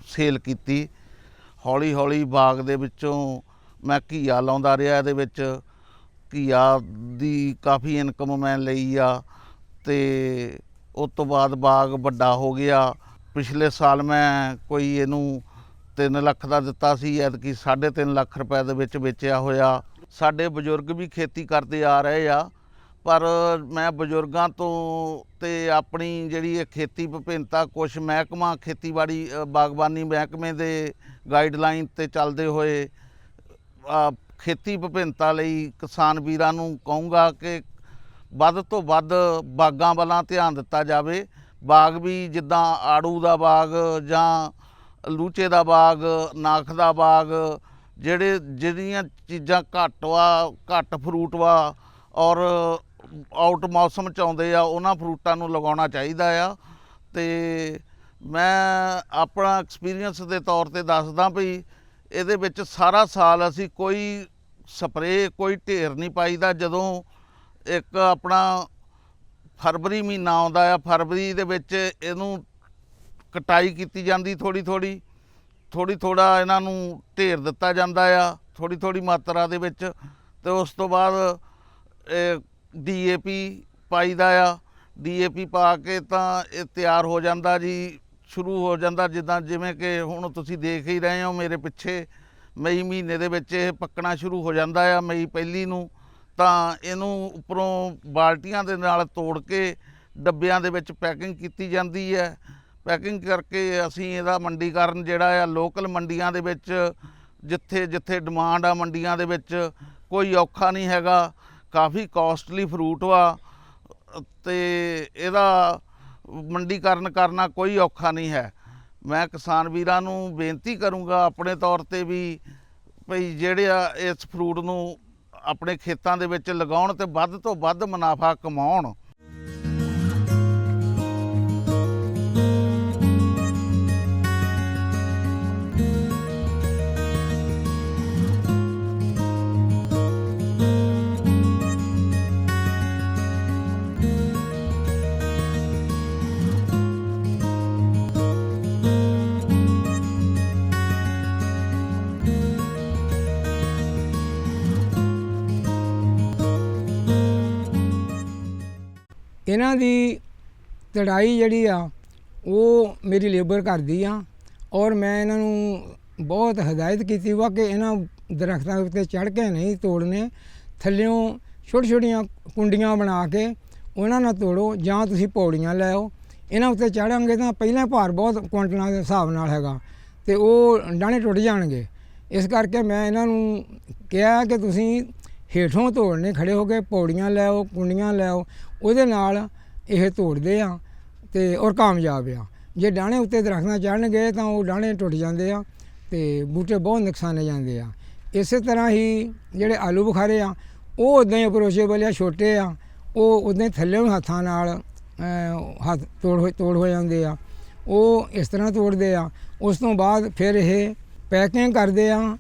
ਸੇਲ ਕੀਤੀ। ਹੌਲੀ ਹੌਲੀ ਬਾਗ ਦੇ ਵਿੱਚੋਂ ਮੈਂ ਘੀਆ ਲਾਉਂਦਾ ਰਿਹਾ ਇਹਦੇ ਵਿੱਚ। ਘੀਆ ਦੀ ਕਾਫੀ ਇਨਕਮ ਮੈਂ ਲਈ ਆ ਤੇ ਉਸ ਤੋਂ ਬਾਅਦ ਬਾਗ ਵੱਡਾ ਹੋ ਗਿਆ। ਪਿਛਲੇ ਸਾਲ ਮੈਂ ਕੋਈ ਇਹਨੂੰ 3 ਲੱਖ ਦਾ ਦਿੱਤਾ ਸੀ, ਐਤਕੀ 3.5 ਲੱਖ ਰੁਪਏ ਦੇ ਵਿੱਚ ਵੇਚਿਆ ਹੋਇਆ। ਸਾਡੇ ਬਜ਼ੁਰਗ ਵੀ ਖੇਤੀ ਕਰਦੇ ਆ ਰਹੇ ਆ, ਪਰ ਮੈਂ ਬਜ਼ੁਰਗਾਂ ਤੋਂ ਤੇ ਆਪਣੀ ਜਿਹੜੀ ਇਹ ਖੇਤੀ ਵਿਭਿੰਨਤਾ ਕੁਝ ਮਹਿਕਮਾ, ਖੇਤੀਬਾੜੀ ਬਾਗਬਾਨੀ ਮਹਿਕਮੇ ਦੇ ਗਾਈਡਲਾਈਨ ਤੇ ਚੱਲਦੇ ਹੋਏ ਖੇਤੀ ਵਿਭਿੰਨਤਾ ਲਈ ਕਿਸਾਨ ਵੀਰਾਂ ਨੂੰ ਕਹੂੰਗਾ ਕਿ ਵੱਧ ਤੋਂ ਵੱਧ ਬਾਗਾਂ ਵੱਲਾਂ ਧਿਆਨ ਦਿੱਤਾ ਜਾਵੇ। ਬਾਗ ਵੀ ਜਿੱਦਾਂ ਆੜੂ ਦਾ ਬਾਗ ਜਾਂ ਲੂਚੇ ਦਾ ਬਾਗ, ਨਾਖ ਦਾ ਬਾਗ, ਜਿਹੜੇ ਜਿਹੜੀਆਂ ਚੀਜ਼ਾਂ ਘੱਟ ਵਾ, ਘੱਟ ਫਰੂਟ ਵਾ, ਔਰ ਆਊਟ ਮੌਸਮ ਚ ਆਉਂਦੇ ਆ, ਉਹਨਾਂ ਫਰੂਟਾਂ ਨੂੰ ਲਗਾਉਣਾ ਚਾਹੀਦਾ ਆ। ਤੇ ਮੈਂ ਆਪਣਾ ਐਕਸਪੀਰੀਅੰਸ ਦੇ ਤੌਰ ਤੇ ਦੱਸਦਾ ਵੀ ਇਹਦੇ ਵਿੱਚ ਸਾਰਾ ਸਾਲ ਅਸੀਂ ਕੋਈ ਸਪਰੇਅ ਕੋਈ ਢੇਰ ਨਹੀਂ ਪਾਈਦਾ। ਜਦੋਂ ਇੱਕ ਆਪਣਾ ਫਰਵਰੀ ਮਹੀਨਾ ਆਉਂਦਾ ਆ, ਫਰਵਰੀ ਦੇ ਵਿੱਚ ਇਹਨੂੰ ਕਟਾਈ ਕੀਤੀ ਜਾਂਦੀ ਥੋੜੀ ਥੋੜੀ ਥੋੜੀ ਥੋੜਾ ਇਹਨਾਂ ਨੂੰ ਢੇਰ ਦਿੱਤਾ ਜਾਂਦਾ ਆ ਥੋੜੀ ਥੋੜੀ ਮਾਤਰਾ ਦੇ ਵਿੱਚ ਤੇ ਉਸ ਤੋਂ ਬਾਅਦ ਡੀਏਪੀ ਪਾਈਦਾ ਆ। ਡੀਏਪੀ ਪਾ ਕੇ ਤਾਂ ਇਹ ਤਿਆਰ ਹੋ ਜਾਂਦਾ ਜੀ, ਸ਼ੁਰੂ ਹੋ ਜਾਂਦਾ ਜਿੱਦਾਂ ਜਿਵੇਂ ਕਿ ਹੁਣ ਤੁਸੀਂ ਦੇਖ ਹੀ ਰਹੇ ਹੋ ਮੇਰੇ ਪਿੱਛੇ ਮਈ ਮਹੀਨੇ ਦੇ ਵਿੱਚ ਇਹ ਪੱਕਣਾ ਸ਼ੁਰੂ ਹੋ ਜਾਂਦਾ ਆ ਮਈ ਪਹਿਲੀ ਨੂੰ। ਤਾਂ ਇਹਨੂੰ ਉੱਪਰੋਂ ਬਾਲਟੀਆਂ ਦੇ ਨਾਲ ਤੋੜ ਕੇ ਡੱਬਿਆਂ ਦੇ ਵਿੱਚ ਪੈਕਿੰਗ ਕੀਤੀ ਜਾਂਦੀ ਹੈ। ਪੈਕਿੰਗ ਕਰਕੇ ਅਸੀਂ ਇਹਦਾ ਮੰਡੀਕਰਨ ਜਿਹੜਾ ਆ, ਲੋਕਲ ਮੰਡੀਆਂ ਦੇ ਵਿੱਚ, ਜਿੱਥੇ ਜਿੱਥੇ ਡਿਮਾਂਡ ਆ ਮੰਡੀਆਂ ਦੇ ਵਿੱਚ, ਕੋਈ ਔਖਾ ਨਹੀਂ ਹੈਗਾ, ਕਾਫੀ ਕਾਸਟਲੀ ਫਰੂਟ ਵਾ, ਤੇ ਇਹਦਾ ਮੰਡੀਕਰਨ ਕਰਨਾ ਕੋਈ ਔਖਾ ਨਹੀਂ ਹੈ। ਮੈਂ ਕਿਸਾਨ ਵੀਰਾਂ ਨੂੰ ਬੇਨਤੀ ਕਰੂੰਗਾ ਆਪਣੇ ਤੌਰ ਤੇ ਵੀ ਭਈ ਜਿਹੜੇ ਆ ਇਸ ਫਰੂਟ ਨੂੰ ਆਪਣੇ ਖੇਤਾਂ ਦੇ ਵਿੱਚ ਲਗਾਉਣ ਤੇ ਵੱਧ ਤੋਂ ਵੱਧ ਮੁਨਾਫਾ ਕਮਾਉਣ। ਇਹਨਾਂ ਦੀ ਤੜਾਈ ਜਿਹੜੀ ਆ, ਉਹ ਮੇਰੀ ਲੇਬਰ ਕਰਦੀ ਆ ਔਰ ਮੈਂ ਇਹਨਾਂ ਨੂੰ ਬਹੁਤ ਹਦਾਇਤ ਕੀਤੀ ਵਾ ਕਿ ਇਹਨਾਂ ਦਰਖਤਾਂ ਉੱਤੇ ਚੜ੍ਹ ਕੇ ਨਹੀਂ ਤੋੜਨੇ। ਥੱਲਿਓਂ ਛੋਟੀ ਛੋਟੀਆਂ ਕੁੰਡੀਆਂ ਬਣਾ ਕੇ ਉਹਨਾਂ ਨਾਲ ਤੋੜੋ ਜਾਂ ਤੁਸੀਂ ਪੌੜੀਆਂ ਲੈ ਆਓ। ਇਹਨਾਂ ਉੱਤੇ ਚੜਾਂਗੇ ਤਾਂ ਪਹਿਲਾਂ ਭਾਰ ਬਹੁਤ ਕੁਆਂਟਲਾਂ ਦੇ ਹਿਸਾਬ ਨਾਲ ਹੈਗਾ ਤੇ ਉਹ ਡਾਣੇ ਟੁੱਟ ਜਾਣਗੇ। ਇਸ ਕਰਕੇ ਮੈਂ ਇਹਨਾਂ ਨੂੰ ਕਿਹਾ ਕਿ ਤੁਸੀਂ ਹੇਠੋਂ ਤੋੜਨੇ ਖੜੇ ਹੋ ਕੇ ਪੌੜੀਆਂ ਲੈ ਆਓ, ਕੁੰਡੀਆਂ ਲੈ ਆਓ, ਉਹਦੇ ਨਾਲ ਇਹ ਤੋੜਦੇ ਆ ਤੇ ਔਰ ਕਾਮਯਾਬ ਆ। ਜੇ ਡਾਣੇ ਉੱਤੇ ਦਰਖਤਾਂ ਚੜਨਗੇ ਤਾਂ ਉਹ ਡਾਣੇ ਟੁੱਟ ਜਾਂਦੇ ਆ ਤੇ ਬੂਟੇ ਬਹੁਤ ਨੁਕਸਾਨੇ ਜਾਂਦੇ ਆ। ਇਸੇ ਤਰ੍ਹਾਂ ਹੀ ਜਿਹੜੇ ਆਲੂ ਬੁਖਾਰੇ ਆ, ਉਹ ਉਦਾਂ ਹੀ ਅਪਰੋਚੇਬਲ ਆ, ਛੋਟੇ ਆ, ਉਹ ਉਦਾਂ ਹੀ ਥੱਲੇ ਹੱਥਾਂ ਨਾਲ ਹੱਥ ਤੋੜ ਹੋ ਤੋੜ ਹੋ ਜਾਂਦੇ ਆ। ਉਹ ਇਸ ਤਰ੍ਹਾਂ ਤੋੜਦੇ ਆ। ਉਸ ਤੋਂ ਬਾਅਦ ਫਿਰ ਇਹ ਪੈਕਿੰਗ ਕਰਦੇ ਆ।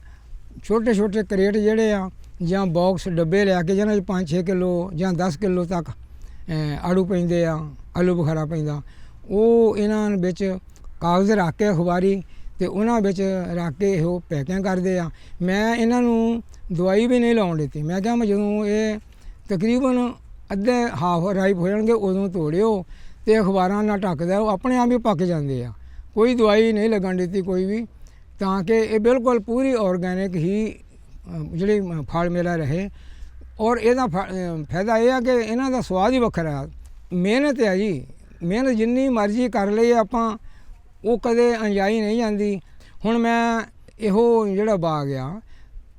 ਛੋਟੇ ਛੋਟੇ ਕਰੇਟ ਜਿਹੜੇ ਆ ਜਾਂ ਬਾਕਸ ਡੱਬੇ ਲਿਆ ਕੇ ਜਿਹਨਾਂ 'ਚ 5-6 ਕਿਲੋ ਜਾਂ 10 ਕਿਲੋ ਤੱਕ ਆੜੂ ਪੈਂਦੇ ਆ, ਆਲੂ ਬੁਖਾਰਾ ਪੈਂਦਾ। ਉਹ ਇਹਨਾਂ ਵਿੱਚ ਕਾਗਜ਼ ਰੱਖ ਕੇ ਅਖਬਾਰੀ ਤੇ ਉਹਨਾਂ ਵਿੱਚ ਰੱਖ ਕੇ ਉਹ ਪੈਕਿੰਗ ਕਰਦੇ ਆ। ਮੈਂ ਇਹਨਾਂ ਨੂੰ ਦਵਾਈ ਵੀ ਨਹੀਂ ਲਾਉਣ ਦਿੱਤੀ। ਮੈਂ ਕਿਹਾ ਮੈਂ ਜਦੋਂ ਇਹ ਤਕਰੀਬਨ ਅੱਧੇ ਹਾਫ ਰਾਈਪ ਹੋ ਜਾਣਗੇ, ਉਦੋਂ ਤੋੜਿਓ ਤੇ ਅਖਬਾਰਾਂ ਨਾਲ ਢੱਕਦਾ ਉਹ ਆਪਣੇ ਆਪ ਹੀ ਪੱਕ ਜਾਂਦੇ ਆ। ਕੋਈ ਦਵਾਈ ਨਹੀਂ ਲੱਗਣ ਦਿੱਤੀ ਕੋਈ ਵੀ, ਤਾਂ ਕਿ ਇਹ ਬਿਲਕੁਲ ਪੂਰੀ ਆਰਗੈਨਿਕ ਹੀ ਜਿਹੜੀ ਫਲ ਮੇਲਾ ਰਹੇ। ਔਰ ਇਹਦਾ ਫਾਇਦਾ ਇਹ ਆ ਕਿ ਇਹਨਾਂ ਦਾ ਸਵਾਦ ਹੀ ਵੱਖਰਾ ਮਿਹਨਤ ਹੈ ਜੀ। ਮਿਹਨਤ ਜਿੰਨੀ ਮਰਜ਼ੀ ਕਰ ਲਈਏ ਆਪਾਂ, ਉਹ ਕਦੇ ਅੰਜਾਈ ਨਹੀਂ ਜਾਂਦੀ। ਹੁਣ ਮੈਂ ਇਹੋ ਜਿਹੜਾ ਬਾਗ ਆ,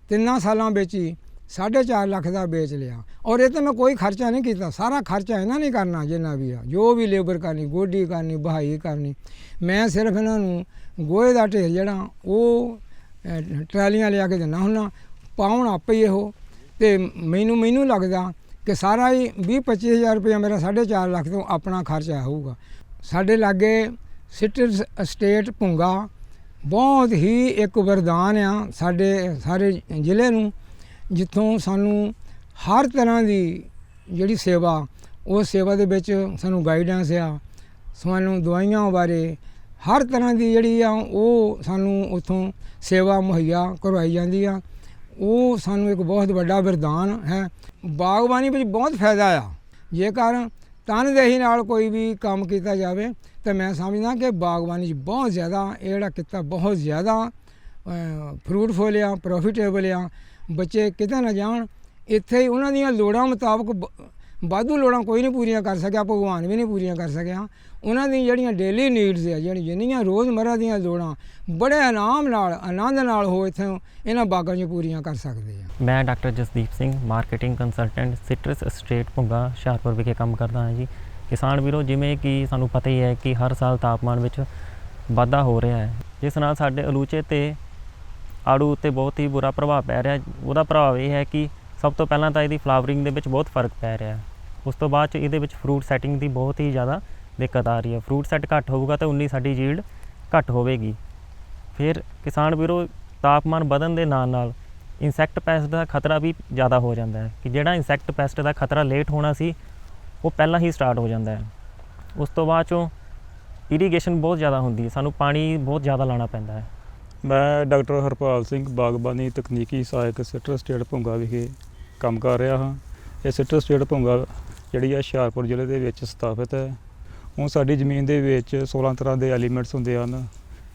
ਤਿੰਨਾਂ ਸਾਲਾਂ ਵਿੱਚ ਹੀ 4.5 ਲੱਖ ਦਾ ਵੇਚ ਲਿਆ। ਔਰ ਇਹ ਤਾਂ ਮੈਂ ਕੋਈ ਖਰਚਾ ਨਹੀਂ ਕੀਤਾ। ਸਾਰਾ ਖਰਚਾ ਇਹਨਾਂ ਨੇ ਕਰਨਾ, ਜਿੰਨਾ ਵੀ ਆ। ਜੋ ਵੀ ਲੇਬਰ ਕਰਨੀ, ਗੋਡੀ ਕਰਨੀ, ਬਹਾਈ ਕਰਨੀ। ਮੈਂ ਸਿਰਫ ਇਹਨਾਂ ਨੂੰ ਗੋਹੇ ਦਾ ਢੇਰ ਜਿਹੜਾ, ਉਹ ਟਰਾਲੀਆਂ ਲਿਆ ਕੇ ਦਿੰਦਾ ਹੁੰਨਾ। ਪਾਉਣ ਆਪੇ ਹੀ ਇਹੋ। ਤੇ ਮੈਨੂੰ ਮੈਨੂੰ ਲੱਗਦਾ ਕਿ ਸਾਰਾ ਹੀ 20 25000 ਰੁਪਏ ਮੇਰਾ 4.5 ਲੱਖ ਤੋਂ ਆਪਣਾ ਖਰਚਾ ਹੋਊਗਾ। ਸਾਡੇ ਲਾਗੇ ਸਿਟਰਸ ਸਟੇਟ ਭੁੰਗਾ ਬਹੁਤ ਹੀ ਇੱਕ ਵਰਦਾਨ ਆ ਸਾਡੇ ਸਾਰੇ ਜ਼ਿਲ੍ਹੇ ਨੂੰ, ਜਿੱਥੋਂ ਸਾਨੂੰ ਹਰ ਤਰ੍ਹਾਂ ਦੀ ਜਿਹੜੀ ਸੇਵਾ ਉਹ ਸੇਵਾ ਦੇ ਵਿੱਚ ਸਾਨੂੰ ਗਾਈਡੈਂਸ ਆ, ਸਾਨੂੰ ਦਵਾਈਆਂ ਬਾਰੇ ਹਰ ਤਰ੍ਹਾਂ ਦੀ ਜਿਹੜੀ ਆ ਉਹ ਸਾਨੂੰ ਉੱਥੋਂ ਸੇਵਾ ਮੁਹੱਈਆ ਕਰਵਾਈ ਜਾਂਦੀ ਆ। ਉਹ ਸਾਨੂੰ ਇੱਕ ਬਹੁਤ ਵੱਡਾ ਵਰਦਾਨ ਹੈ। ਬਾਗਬਾਨੀ ਵਿੱਚ ਬਹੁਤ ਫਾਇਦਾ ਆ। ਜੇਕਰ ਤਨਦੇਹੀ ਨਾਲ ਕੋਈ ਵੀ ਕੰਮ ਕੀਤਾ ਜਾਵੇ, ਤਾਂ ਮੈਂ ਸਮਝਦਾ ਕਿ ਬਾਗਬਾਨੀ 'ਚ ਬਹੁਤ ਜ਼ਿਆਦਾ, ਇਹ ਜਿਹੜਾ ਕਿੱਤਾ ਬਹੁਤ ਜ਼ਿਆਦਾ ਫਰੂਟਫੁਲ ਆ ਪ੍ਰੋਫਿਟੇਬਲ ਆ। ਬੱਚੇ ਕਿਤੇ ਨਾ ਜਾਣ, ਇੱਥੇ ਹੀ ਉਹਨਾਂ ਦੀਆਂ ਲੋੜਾਂ ਮੁਤਾਬਕ ਬ- ਵਾਧੂ ਲੋੜਾਂ ਕੋਈ ਨਹੀਂ ਪੂਰੀਆਂ ਕਰ ਸਕਿਆ, ਭਗਵਾਨ ਵੀ ਨਹੀਂ ਪੂਰੀਆਂ ਕਰ ਸਕਿਆ। ਉਹਨਾਂ ਦੀ ਜਿਹੜੀਆਂ ਡੇਲੀ ਨੀਡਸ ਆ, ਜਿਹੜੀਆਂ ਜਿੰਨੀਆਂ ਰੋਜ਼ਮਰਰਾ ਦੀਆਂ ਲੋੜਾਂ, ਬੜੇ ਆਰਾਮ ਨਾਲ, ਆਨੰਦ ਨਾਲ ਉਹ ਇੱਥੇ ਇਹਨਾਂ ਬਾਗਾਂ 'ਚ ਪੂਰੀਆਂ ਕਰ ਸਕਦੇ ਆ। ਮੈਂ doctor Jasdeep Singh, marketing consultant citrus state Bhunga, Hoshiarpur ਵਿਖੇ ਕੰਮ ਕਰਦਾ ਹਾਂ ਜੀ। ਕਿਸਾਨ ਵੀਰੋ, ਜਿਵੇਂ ਕਿ ਸਾਨੂੰ ਪਤਾ ਹੀ ਹੈ ਕਿ ਹਰ ਸਾਲ ਤਾਪਮਾਨ ਵਿੱਚ ਵਾਧਾ ਹੋ ਰਿਹਾ ਹੈ। ਜਿਸ ਨਾਲ ਸਾਡੇ ਅਲੂਚੇ ਤੇ ਆੜੂ ਉੱਤੇ ਬਹੁਤ ਹੀ ਬੁਰਾ ਪ੍ਰਭਾਵ ਪੈ ਰਿਹਾ। ਉਹਦਾ ਪ੍ਰਭਾਵ ਇਹ ਹੈ ਕਿ ਸਭ ਤੋਂ ਪਹਿਲਾਂ ਤਾਂ ਇਹਦੀ ਫਲਾਵਰਿੰਗ ਦੇ ਵਿੱਚ ਬਹੁਤ ਫ਼ਰਕ ਪੈ ਰਿਹਾ ਹੈ। ਉਸ ਤੋਂ ਬਾਅਦ ਚ ਇਹਦੇ ਵਿੱਚ ਫਰੂਟ ਸੈਟਿੰਗ ਦੀ ਬਹੁਤ ਹੀ ਜ਼ਿਆਦਾ ਦਿੱਕਤ ਆ ਰਹੀ ਹੈ। ਫਰੂਟ ਸੈਟ ਘੱਟ ਹੋਊਗਾ ਤਾਂ ਉਨੀ ਸਾਡੀ ਜੀਲਡ ਘੱਟ ਹੋਵੇਗੀ। ਫਿਰ ਕਿਸਾਨ ਵੀਰੋ, ਤਾਪਮਾਨ ਵਧਣ ਦੇ ਨਾਲ ਨਾਲ ਇਨਸੈਕਟ ਪੈਸਟ ਦਾ ਖਤਰਾ ਵੀ ਜ਼ਿਆਦਾ ਹੋ ਜਾਂਦਾ ਹੈ ਕਿ ਜਿਹੜਾ ਇਨਸੈਕਟ ਪੈਸਟ ਦਾ ਖਤਰਾ ਲੇਟ ਹੋਣਾ ਸੀ, ਉਹ ਪਹਿਲਾਂ ਹੀ ਸਟਾਰਟ ਹੋ ਜਾਂਦਾ ਹੈ। ਉਸ ਤੋਂ ਬਾਅਦ ਚੋਂ ਇਰੀਗੇਸ਼ਨ ਬਹੁਤ ਜ਼ਿਆਦਾ ਹੁੰਦੀ ਹੈ, ਸਾਨੂੰ ਪਾਣੀ ਬਹੁਤ ਜ਼ਿਆਦਾ ਲਾਣਾ ਪੈਂਦਾ ਹੈ। ਮੈਂ ਡਾਕਟਰ ਹਰਪਾਲ ਸਿੰਘ ਬਾਗਬਾਨੀ ਤਕਨੀਕੀ ਸਹਾਇਕ ਸਿਟਰਸ ਸਟੇਟ ਭੁੰਗਾ ਵਿਖੇ ਕੰਮ ਕਰ ਰਿਹਾ ਹਾਂ। ਇਹ ਸਿਟਰਸ ਸਟੇਟ ਭੁੰਗਾ ਜਿਹੜੀ ਆ ਹੁਸ਼ਿਆਰਪੁਰ ਜ਼ਿਲ੍ਹੇ ਦੇ ਵਿੱਚ ਸਥਾਪਿਤ ਹੈ। ਉਹ ਸਾਡੀ ਜ਼ਮੀਨ ਦੇ ਵਿੱਚ 16 ਤਰ੍ਹਾਂ ਦੇ ਐਲੀਮੈਂਟਸ ਹੁੰਦੇ ਹਨ।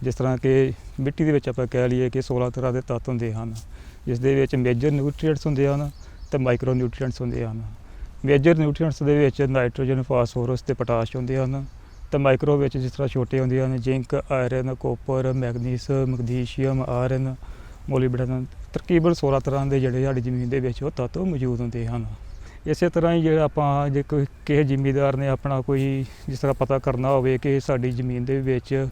ਜਿਸ ਤਰ੍ਹਾਂ ਕਿ ਮਿੱਟੀ ਦੇ ਵਿੱਚ ਆਪਾਂ ਕਹਿ ਲਈਏ ਕਿ 16 ਤਰ੍ਹਾਂ ਦੇ ਤੱਤ ਹੁੰਦੇ ਹਨ। ਜਿਸ ਦੇ ਵਿੱਚ ਮੇਜਰ ਨਿਊਟ੍ਰੀਐਂਟਸ ਹੁੰਦੇ ਹਨ ਤੇ ਮਾਈਕਰੋ ਨਿਊਟ੍ਰੀਐਂਟਸ ਹੁੰਦੇ ਹਨ। ਮੇਜਰ ਨਿਊਟ੍ਰੀਐਂਟਸ ਦੇ ਵਿੱਚ ਨਾਈਟ੍ਰੋਜਨ ਫਾਸਫੋਰਸ ਤੇ ਪੋਟਾਸ਼ ਹੁੰਦੇ ਹਨ। ਤੇ ਮਾਈਕਰੋ ਵਿੱਚ ਜਿਸ ਤਰ੍ਹਾਂ ਛੋਟੇ ਹੁੰਦੇ ਹਨ ਜ਼ਿੰਕ ਆਇਰਨ ਕੋਪਰ ਮੈਗਨੀਸ ਮੈਗਨੀਸ਼ੀਅਮ ਆਇਰਨ ਮੋਲੀਬਡਨ ਤਕਰੀਬਨ 16 ਤਰ੍ਹਾਂ ਦੇ ਜਿਹੜੇ ਸਾਡੀ ਜ਼ਮੀਨ ਦੇ ਵਿੱਚ ਉਹ ਤੱਤ ਮੌਜੂਦ ਹੁੰਦੇ ਹਨ। ਇਸੇ ਤਰ੍ਹਾਂ ਹੀ ਜਿਹੜਾ ਆਪਾਂ ਜੇ ਕੋਈ ਕਿਸੇ ਜ਼ਿਮੀਦਾਰ ਨੇ ਆਪਣਾ ਕੋਈ ਜਿਸ ਤਰ੍ਹਾਂ ਪਤਾ ਕਰਨਾ ਹੋਵੇ ਕਿ ਸਾਡੀ ਜ਼ਮੀਨ ਦੇ ਵਿੱਚ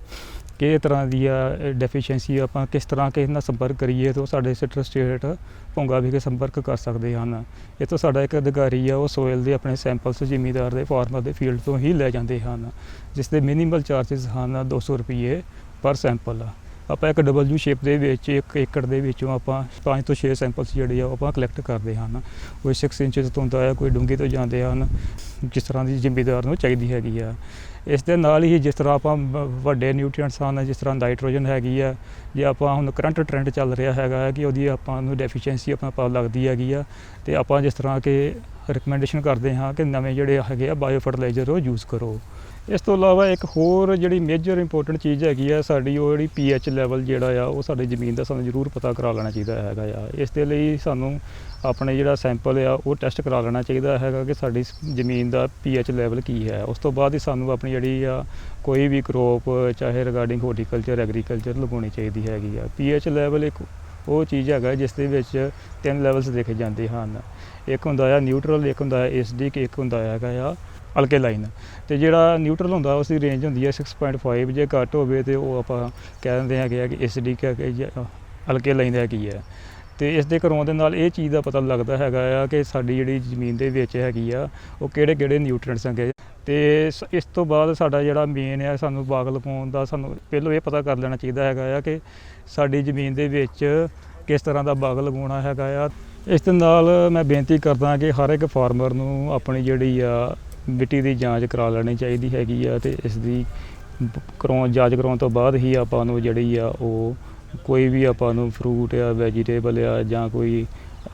ਕਿਸ ਤਰ੍ਹਾਂ ਦੀ ਆ ਡੈਫੀਸ਼ੀਐਂਸੀ ਆਪਾਂ ਕਿਸ ਤਰ੍ਹਾਂ ਕਿਸੇ ਨਾਲ ਸੰਪਰਕ ਕਰੀਏ ਤਾਂ ਸਾਡੇ ਸਿਟਰ ਸਟੇਟ ਭੁੰਗਾ ਵਿਖੇ ਸੰਪਰਕ ਕਰ ਸਕਦੇ ਹਨ। ਇਹ ਤੋਂ ਸਾਡਾ ਇੱਕ ਅਧਿਕਾਰੀ ਆ, ਉਹ ਸੋਇਲ ਦੇ ਆਪਣੇ ਸੈਂਪਲਸ ਜ਼ਿਮੀਦਾਰ ਦੇ ਫਾਰਮਰ ਦੇ ਫੀਲਡ ਤੋਂ ਹੀ ਲੈ ਜਾਂਦੇ ਹਨ, ਜਿਸ ਦੇ ਮਿਨੀਮਲ ਚਾਰजेस ਹਨ 200 ਰੁਪਏ ਪਰ ਸੈਂਪਲ ਆਪਾਂ ਇੱਕ ਡਬਲਯੂ ਸ਼ੇਪ ਦੇ ਵਿੱਚ, ਇੱਕ ਏਕੜ ਦੇ ਵਿੱਚੋਂ ਆਪਾਂ 5 ਤੋਂ 6 ਸੈਂਪਲਸ ਜਿਹੜੇ ਆ ਉਹ ਆਪਾਂ ਕਲੈਕਟ ਕਰਦੇ ਹਨ ਕੋਈ 6 ਇੰਚਸ ਤੋਂ ਹੁੰਦਾ ਹੈ ਕੋਈ ਡੂੰਘੀ ਤੋਂ ਜਾਂਦੇ ਹਨ, ਜਿਸ ਤਰ੍ਹਾਂ ਦੀ ਜ਼ਿਮੀਦਾਰ ਨੂੰ ਚਾਹੀਦੀ ਹੈਗੀ ਆ। ਇਸ ਦੇ ਨਾਲ ਹੀ ਜਿਸ ਤਰ੍ਹਾਂ ਆਪਾਂ ਵੱਡੇ ਨਿਊਟ੍ਰੀਐਂਟਸ ਹਨ, ਜਿਸ ਤਰ੍ਹਾਂ ਨਾਈਟ੍ਰੋਜਨ ਹੈਗੀ ਆ, ਜੇ ਆਪਾਂ ਹੁਣ ਕਰੰਟ ਟ੍ਰੈਂਡ ਚੱਲ ਰਿਹਾ ਹੈਗਾ ਹੈ ਕਿ ਉਹਦੀ ਆਪਾਂ ਨੂੰ ਡੈਫੀਸ਼ੀਐਂਸੀ ਆਪਾਂ ਪਤਾ ਲੱਗਦੀ ਹੈਗੀ ਆ, ਤੇ ਆਪਾਂ ਜਿਸ ਤਰ੍ਹਾਂ ਕਿ ਰეკਮੈਂਡੇਸ਼ਨ ਕਰਦੇ ਹਾਂ ਕਿ ਨਵੇਂ ਜਿਹੜੇ ਹੈਗੇ ਆ ਬਾਇਓ ਫਰਟੀਲਾਈਜ਼ਰ ਉਹ ਯੂਜ਼ ਕਰੋ। ਇਸ ਤੋਂ ਇਲਾਵਾ ਇੱਕ ਹੋਰ ਜਿਹੜੀ ਮੇਜਰ ਇੰਪੋਰਟੈਂਟ ਚੀਜ਼ ਹੈਗੀ ਆ, ਸਾਡੀ ਉਹ ਜਿਹੜੀ ਪੀਐਚ ਲੈਵਲ ਜਿਹੜਾ ਆ, ਉਹ ਸਾਡੀ ਜ਼ਮੀਨ ਦਾ ਸਾਨੂੰ ਜ਼ਰੂਰ ਪਤਾ ਕਰਾ ਲੈਣਾ ਚਾਹੀਦਾ ਹੈਗਾ ਆ। ਇਸ ਦੇ ਲਈ ਸਾਨੂੰ ਆਪਣੇ ਜਿਹੜਾ ਸੈਂਪਲ ਆ, ਉਹ ਟੈਸਟ ਕਰਾ ਲੈਣਾ ਚਾਹੀਦਾ ਹੈਗਾ ਕਿ ਸਾਡੀ ਜ਼ਮੀਨ ਦਾ ਪੀਐਚ ਲੈਵਲ ਕੀ ਹੈ। ਉਸ ਤੋਂ ਬਾਅਦ ਹੀ ਸਾਨੂੰ ਆਪਣੀ ਜਿਹੜੀ ਆ, ਕੋਈ ਵੀ ਕਰੋਪ ਚਾਹੇ ਰਿਗਾਰਡਿੰਗ ਹਾਰਟੀਕਲਚਰ ਐਗਰੀਕਲਚਰ ਲਗਾਉਣੀ ਚਾਹੀਦੀ ਹੈਗੀ ਆ। ਪੀਐਚ ਲੈਵਲ ਇੱਕ ਉਹ ਚੀਜ਼ ਹੈਗਾ ਜਿਸ ਦੇ ਵਿੱਚ ਤਿੰਨ ਲੈਵਲਸ ਦੇਖੇ ਜਾਂਦੇ ਹਨ। ਇੱਕ ਹੁੰਦਾ ਆ ਨਿਊਟਰਲ ਇੱਕ ਹੁੰਦਾ ਆ ਐਸਡੀ ਇੱਕ ਹੁੰਦਾ ਹੈਗਾ ਆ ਅਲਕੇਲਾਈਨ ਤੇ ਜਿਹੜਾ ਨਿਊਟਰਲ ਹੁੰਦਾ, ਉਸ ਦੀ ਰੇਂਜ ਹੁੰਦੀ ਹੈ 6.5 ਜੇ ਘੱਟ ਹੋਵੇ ਤੇ ਉਹ ਆਪਾਂ ਕਹਿ ਦਿੰਦੇ ਹੈਗੇ ਆ ਕਿ ਐਸਡੀ ਕਿ ਅਲਕੇਲਾਈਨ ਹੈ ਕੀ ਹੈ। ਤੇ ਇਸ ਦੇ ਕਰਵਾਉਣ ਦੇ ਨਾਲ ਇਹ ਚੀਜ਼ ਦਾ ਪਤਾ ਲੱਗਦਾ ਹੈਗਾ ਆ ਕਿ ਸਾਡੀ ਜਿਹੜੀ ਜ਼ਮੀਨ ਦੇ ਵਿੱਚ ਹੈਗੀ ਆ, ਉਹ ਕਿਹੜੇ ਕਿਹੜੇ ਨਿਊਟ੍ਰੀਐਂਟਸ ਹੈਗੇ। ਤੇ ਸ- ਇਸ ਤੋਂ ਬਾਅਦ ਸਾਡਾ ਜਿਹੜਾ ਮੇਨ ਆ, ਸਾਨੂੰ ਬਾਗ ਲਗਾਉਣ ਦਾ ਸਾਨੂੰ ਪਹਿਲਾਂ ਇਹ ਪਤਾ ਕਰ ਲੈਣਾ ਚਾਹੀਦਾ ਹੈਗਾ ਆ ਕਿ ਸਾਡੀ ਜ਼ਮੀਨ ਦੇ ਵਿੱਚ ਕਿਸ ਤਰ੍ਹਾਂ ਦਾ ਬਾਗ ਲਗਾਉਣਾ ਹੈਗਾ ਆ। ਇਸ ਦੇ ਨਾਲ ਮੈਂ ਬੇਨਤੀ ਕਰਦਾ ਕਿ ਹਰ ਇੱਕ ਫਾਰਮਰ ਨੂੰ ਆਪਣੀ ਜਿਹੜੀ ਆ ਮਿੱਟੀ ਦੀ ਜਾਂਚ ਕਰਾ ਲੈਣੀ ਚਾਹੀਦੀ ਹੈਗੀ ਆ ਤੇ ਇਸ ਦੀ ਕਰਾਉਣ ਜਾਂਚ ਕਰਾਉਣ ਤੋਂ ਬਾਅਦ ਹੀ ਆਪਾਂ ਨੂੰ ਜਿਹੜੀ ਆ ਉਹ ਕੋਈ ਵੀ ਆਪਾਂ ਨੂੰ ਫਰੂਟ ਆ ਵੈਜੀਟੇਬਲ ਆ ਜਾਂ ਕੋਈ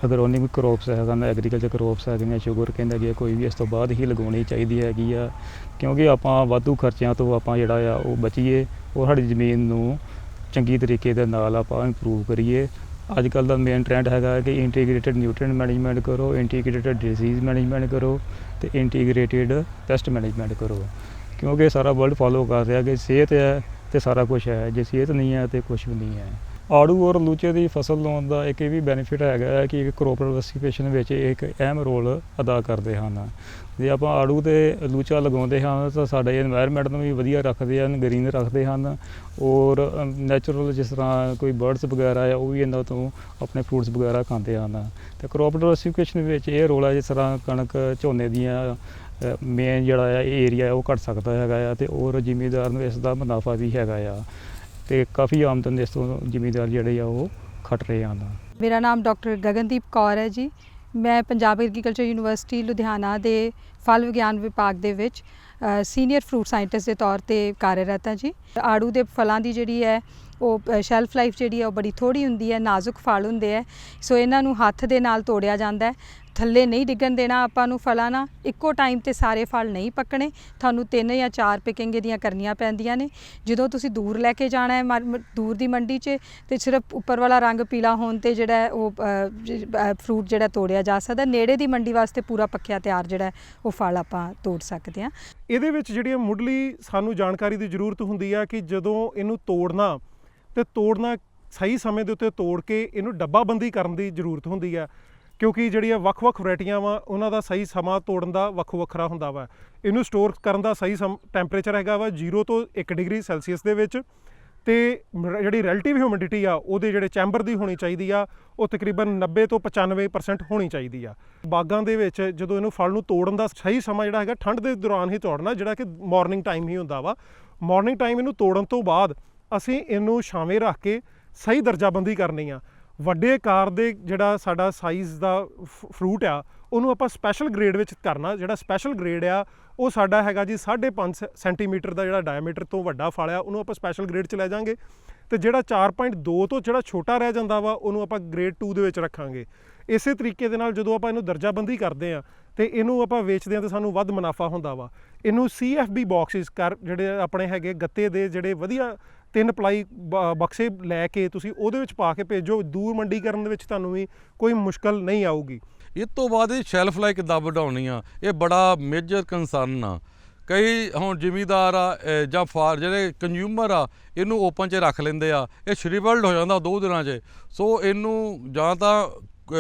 ਅਗਰੋਨਿਕ ਕ੍ਰੋਪਸ ਹੈਗਾ ਨਾ ਐਗਰੀਕਲਚਰ ਕ੍ਰੋਪਸ ਹੈਗੀਆਂ ਸ਼ੂਗਰ ਕਹਿੰਦਾ ਕਿ ਕੋਈ ਵੀ ਇਸ ਤੋਂ ਬਾਅਦ ਹੀ ਲਗਾਉਣੀ ਚਾਹੀਦੀ ਹੈਗੀ ਆ। ਕਿਉਂਕਿ ਆਪਾਂ ਵਾਧੂ ਖਰਚਿਆਂ ਤੋਂ ਆਪਾਂ ਜਿਹੜਾ ਆ ਉਹ ਬਚੀਏ ਔਰ ਸਾਡੀ ਜ਼ਮੀਨ ਨੂੰ ਚੰਗੀ ਤਰੀਕੇ ਦੇ ਨਾਲ ਆਪਾਂ ਇੰਪਰੂਵ ਕਰੀਏ। ਅੱਜ ਕੱਲ ਦਾ ਮੇਨ ਟ੍ਰੈਂਡ ਹੈਗਾ ਕਿ ਇੰਟੀਗ੍ਰੇਟਿਡ ਨਿਊਟ੍ਰੀਐਂਟ ਮੈਨੇਜਮੈਂਟ ਕਰੋ ਇੰਟੀਗ੍ਰੇਟਿਡ ਡਿਜ਼ੀਜ਼ ਮੈਨੇਜਮੈਂਟ ਕਰੋ ਤੇ ਇੰਟੀਗ੍ਰੇਟਿਡ ਪੈਸਟ ਮੈਨੇਜਮੈਂਟ ਕਰੋ। ਕਿਉਂਕਿ ਸਾਰਾ ਵਰਲਡ ਫਾਲੋ ਕਰ ਰਿਹਾ ਕਿ ਸਿਹਤ ਹੈ ਤੇ ਸਾਰਾ ਕੁਝ ਹੈ। ਜੇ ਸਿਹਤ ਨਹੀਂ ਹੈ ਤੇ ਕੁਝ ਵੀ ਨਹੀਂ ਹੈ। ਆੜੂ ਔਰ ਲੂਚੇ ਦੀ ਫਸਲ ਲਾਉਣ ਦਾ ਇੱਕ ਇਹ ਵੀ ਬੈਨੀਫਿਟ ਹੈਗਾ ਹੈ ਕਿ ਇੱਕ ਕ੍ਰੋਪ ਡਿਵਰਸਿਫਿਕੇਸ਼ਨ ਵਿੱਚ ਇੱਕ ਅਹਿਮ ਰੋਲ ਅਦਾ ਕਰਦੇ ਹਨ। ਜੇ ਆਪਾਂ ਆੜੂ ਤੇ ਲੂਚਾ ਲਗਾਉਂਦੇ ਹਾਂ ਤਾਂ ਸਾਡੇ এনवायरमेंट ਨੂੰ ਵੀ ਵਧੀਆ ਰੱਖਦੇ ਹਨ ਗਰੀਨ ਰੱਖਦੇ ਹਨ ਔਰ ਨੇਚਰਲ ਜਿਸ ਤਰ੍ਹਾਂ ਕੋਈ ਬਰਡਸ ਵਗੈਰਾ ਆ, ਉਹ ਵੀ ਇਹਨਾਂ ਤੋਂ ਆਪਣੇ ਫਰੂਟਸ ਵਗੈਰਾ ਖਾਂਦੇ ਹਨ। ਤੇ ਕ੍ਰੋਪ ਡਿਵਰਸਿਫਿਕੇਸ਼ਨ ਵਿੱਚ ਇਹ ਰੋਲ ਹੈ ਜਿਸ ਤਰ੍ਹਾਂ ਕਣਕ, ਝੋਨੇ ਦੀਆਂ ਮੇਨ ਜਿਹੜਾ ਆ ਏਰੀਆ ਉਹ ਘਟ ਸਕਦਾ ਹੈਗਾ ਆ ਤੇ ਔਰ ਜ਼ਿਮੀਦਾਰ ਨੂੰ ਇਸ ਦਾ ਮੁਨਾਫਾ ਵੀ ਹੈਗਾ ਆ। ਤੇ ਕਾਫੀ ਆਮਦਨ ਦੇ ਇਸ ਤੋਂ ਜ਼ਿਮੀਦਾਰ ਜਿਹੜੇ ਆ ਉਹ ਖੱਟ ਰਹੇ ਹਨ ਮੇਰਾ ਨਾਮ ਡਾਕਟਰ ਗਗਨਦੀਪ ਕੌਰ ਹੈ ਜੀ। ਮੈਂ ਪੰਜਾਬ ਐਗਰੀਕਲਚਰ ਯੂਨੀਵਰਸਿਟੀ ਲੁਧਿਆਣਾ ਦੇ ਫਲ ਵਿਗਿਆਨ ਵਿਭਾਗ ਦੇ ਵਿੱਚ ਸੀਨੀਅਰ ਫਰੂਟ ਸਾਇੰਟਿਸਟ ਦੇ ਤੌਰ ਤੇ ਕਾਰਜਰਤ ਹਾਂ ਜੀ। ਆੜੂ ਦੇ ਫਲਾਂ ਦੀ ਜਿਹੜੀ ਹੈ, ਉਹ ਸ਼ੈਲਫ ਲਾਈਫ ਜਿਹੜੀ ਹੈ, ਉਹ ਬੜੀ ਥੋੜੀ ਹੁੰਦੀ ਹੈ, ਨਾਜ਼ੁਕ ਫਲ ਹੁੰਦੇ ਹੈ। ਸੋ ਇਹਨਾਂ ਨੂੰ ਹੱਥ ਦੇ ਨਾਲ ਤੋੜਿਆ ਜਾਂਦਾ ਹੈ। ਥੱਲੇ ਨਹੀਂ ਡਿੱਗਣ ਦੇਣਾ ਆਪਾਂ ਨੂੰ ਫਲਾਂ ਨਾਲ, ਇੱਕੋ ਟਾਈਮ ਤੇ ਸਾਰੇ ਫਲ ਨਹੀਂ ਪੱਕਣੇ। ਤੁਹਾਨੂੰ ਤਿੰਨ ਜਾਂ ਚਾਰ ਪਿਕਿੰਗ ਇਹਦੀਆਂ ਕਰਨੀਆਂ ਪੈਂਦੀਆਂ ਨੇ। ਜਦੋਂ ਤੁਸੀਂ ਦੂਰ ਲੈ ਕੇ ਜਾਣਾ ਹੈ ਦੂਰ ਦੀ ਮੰਡੀ 'ਚ, ਤੇ ਸਿਰਫ ਉੱਪਰ ਵਾਲਾ ਰੰਗ ਪੀਲਾ ਹੋਣ ਤੇ ਜਿਹੜਾ ਉਹ ਫਰੂਟ ਜਿਹੜਾ ਤੋੜਿਆ ਜਾ ਸਕਦਾ, ਨੇੜੇ ਦੀ ਮੰਡੀ ਵਾਸਤੇ ਪੂਰਾ ਪੱਕਿਆ ਤਿਆਰ ਜਿਹੜਾ ਉਹ ਫਲ ਆਪਾਂ ਤੋੜ ਸਕਦੇ ਹਾਂ। ਇਹਦੇ ਵਿੱਚ ਜਿਹੜੀ ਮੁੱਢਲੀ ਸਾਨੂੰ ਜਾਣਕਾਰੀ ਦੀ ਜ਼ਰੂਰਤ ਹੁੰਦੀ ਆ ਕਿ ਜਦੋਂ ਇਹਨੂੰ ਤੋੜਨਾ, ਤੇ ਤੋੜਨਾ ਸਹੀ ਸਮੇਂ ਦੇ ਉੱਤੇ ਤੋੜ ਕੇ ਇਹਨੂੰ ਡੱਬਾਬੰਦੀ ਕਰਨ ਦੀ ਜ਼ਰੂਰਤ ਹੁੰਦੀ ਆ। ਕਿਉਂਕਿ ਜਿਹੜੀਆਂ ਵੱਖ-ਵੱਖ ਵੈਰਾਈਟੀਆਂ ਵਾ, ਉਹਨਾਂ ਦਾ ਸਹੀ ਸਮਾਂ ਤੋੜਨ ਦਾ ਵੱਖੋ ਵੱਖਰਾ ਹੁੰਦਾ ਵਾ। ਇਹਨੂੰ ਸਟੋਰ ਕਰਨ ਦਾ ਸਹੀ ਟੈਂਪਰੇਚਰ ਹੈਗਾ ਵਾ 0 ਤੋਂ 1 ਡਿਗਰੀ ਸੈਲਸੀਅਸ ਦੇ ਵਿੱਚ ਤੇ ਜਿਹੜੀ ਰਿਲੇਟਿਵ ਹਿਊਮਿਡਿਟੀ ਆ, ਉਹਦੇ ਜਿਹੜੇ ਚੈਂਬਰ ਦੀ ਹੋਣੀ ਚਾਹੀਦੀ ਆ, ਉਹ ਤਕਰੀਬਨ 90 ਤੋਂ 95% ਹੋਣੀ ਚਾਹੀਦੀ ਆ। ਬਾਗਾਂ ਦੇ ਵਿੱਚ ਜਦੋਂ ਇਹਨੂੰ ਫਲ ਨੂੰ ਤੋੜਨ ਦਾ ਸਹੀ ਸਮਾਂ ਜਿਹੜਾ ਹੈਗਾ, ਠੰਡ ਦੇ ਦੌਰਾਨ ਹੀ ਤੋੜਨਾ, ਜਿਹੜਾ ਕਿ ਮਾਰਨਿੰਗ ਟਾਈਮ ਹੀ ਹੁੰਦਾ ਵਾ। ਮਾਰਨਿੰਗ ਟਾਈਮ ਇਹਨੂੰ ਤੋੜਨ ਤੋਂ ਬਾਅਦ ਅਸੀਂ ਇਹਨੂੰ ਛਾਵੇਂ ਰੱਖ ਕੇ ਸਹੀ ਦਰਜਾਬੰਦੀ ਕਰਨੀ ਆ। ਵੱਡੇ ਆਕਾਰ ਦੇ ਜਿਹੜਾ ਸਾਡਾ ਸਾਈਜ਼ ਦਾ ਫਰੂਟ ਆ, ਉਹਨੂੰ ਆਪਾਂ ਸਪੈਸ਼ਲ ਗ੍ਰੇਡ ਵਿੱਚ ਕਰਨਾ। ਜਿਹੜਾ ਸਪੈਸ਼ਲ ਗ੍ਰੇਡ ਆ, ਉਹ ਸਾਡਾ ਹੈਗਾ ਜੀ 5.5 ਸੈਂਟੀਮੀਟਰ ਦਾ ਜਿਹੜਾ ਡਾਇਮੀਟਰ ਤੋਂ ਵੱਡਾ ਫਲ ਆ, ਉਹਨੂੰ ਆਪਾਂ ਸਪੈਸ਼ਲ ਗ੍ਰੇਡ 'ਚ ਲੈ ਜਾਾਂਗੇ। ਤੇ ਜਿਹੜਾ 4.2 ਤੋਂ ਜਿਹੜਾ ਛੋਟਾ ਰਹਿ ਜਾਂਦਾ ਵਾ, ਉਹਨੂੰ ਆਪਾਂ ਗ੍ਰੇਡ 2 ਦੇ ਵਿੱਚ ਰੱਖਾਂਗੇ। ਇਸੇ ਤਰੀਕੇ ਦੇ ਨਾਲ ਜਦੋਂ ਆਪਾਂ ਇਹਨੂੰ ਦਰਜਾਬੰਦੀ ਕਰਦੇ ਆ, ਤੇ ਇਹਨੂੰ ਆਪਾਂ ਵੇਚਦੇ ਆ ਤੇ ਸਾਨੂੰ ਵੱਧ ਮੁਨਾਫਾ ਹੁੰਦਾ ਵਾ। ਇਹਨੂੰ CFB ਬਾਕਸਿਸ ਕਰ, ਜਿਹੜੇ ਆਪਣੇ ਹੈਗੇ ਗੱਤੇ ਦੇ ਜਿਹੜੇ ਵਧੀਆ ਤਿੰਨ ਪਲਾਈ ਬ- ਬਕਸੇ ਲੈ ਕੇ ਤੁਸੀਂ ਉਹਦੇ ਵਿੱਚ ਪਾ ਕੇ ਭੇਜੋ, ਦੂਰ ਮੰਡੀ ਕਰਨ ਦੇ ਵਿੱਚ ਤੁਹਾਨੂੰ ਵੀ ਕੋਈ ਮੁਸ਼ਕਲ ਨਹੀਂ ਆਊਗੀ। ਇਸ ਤੋਂ ਬਾਅਦ ਇਹ ਸ਼ੈਲਫ ਲਾਈਫ ਕਿੱਦਾਂ ਵਧਾਉਣੀ ਆ? ਇਹ ਬੜਾ ਮੇਜਰ ਕੰਸਰਨ ਆ। ਕਈ ਹੁਣ ਜ਼ਿਮੀਦਾਰ ਆ ਜਾਂ ਫਾਰ, ਜਿਹੜੇ ਕੰਜ਼ਿਊਮਰ ਆ, ਇਹਨੂੰ ਓਪਨ 'ਚ ਰੱਖ ਲੈਂਦੇ ਆ। ਇਹ ਸ਼੍ਰੀਵਲਡ ਹੋ ਜਾਂਦਾ ਦੋ ਦਿਨਾਂ 'ਚ। ਸੋ ਇਹਨੂੰ ਜਾਂ ਤਾਂ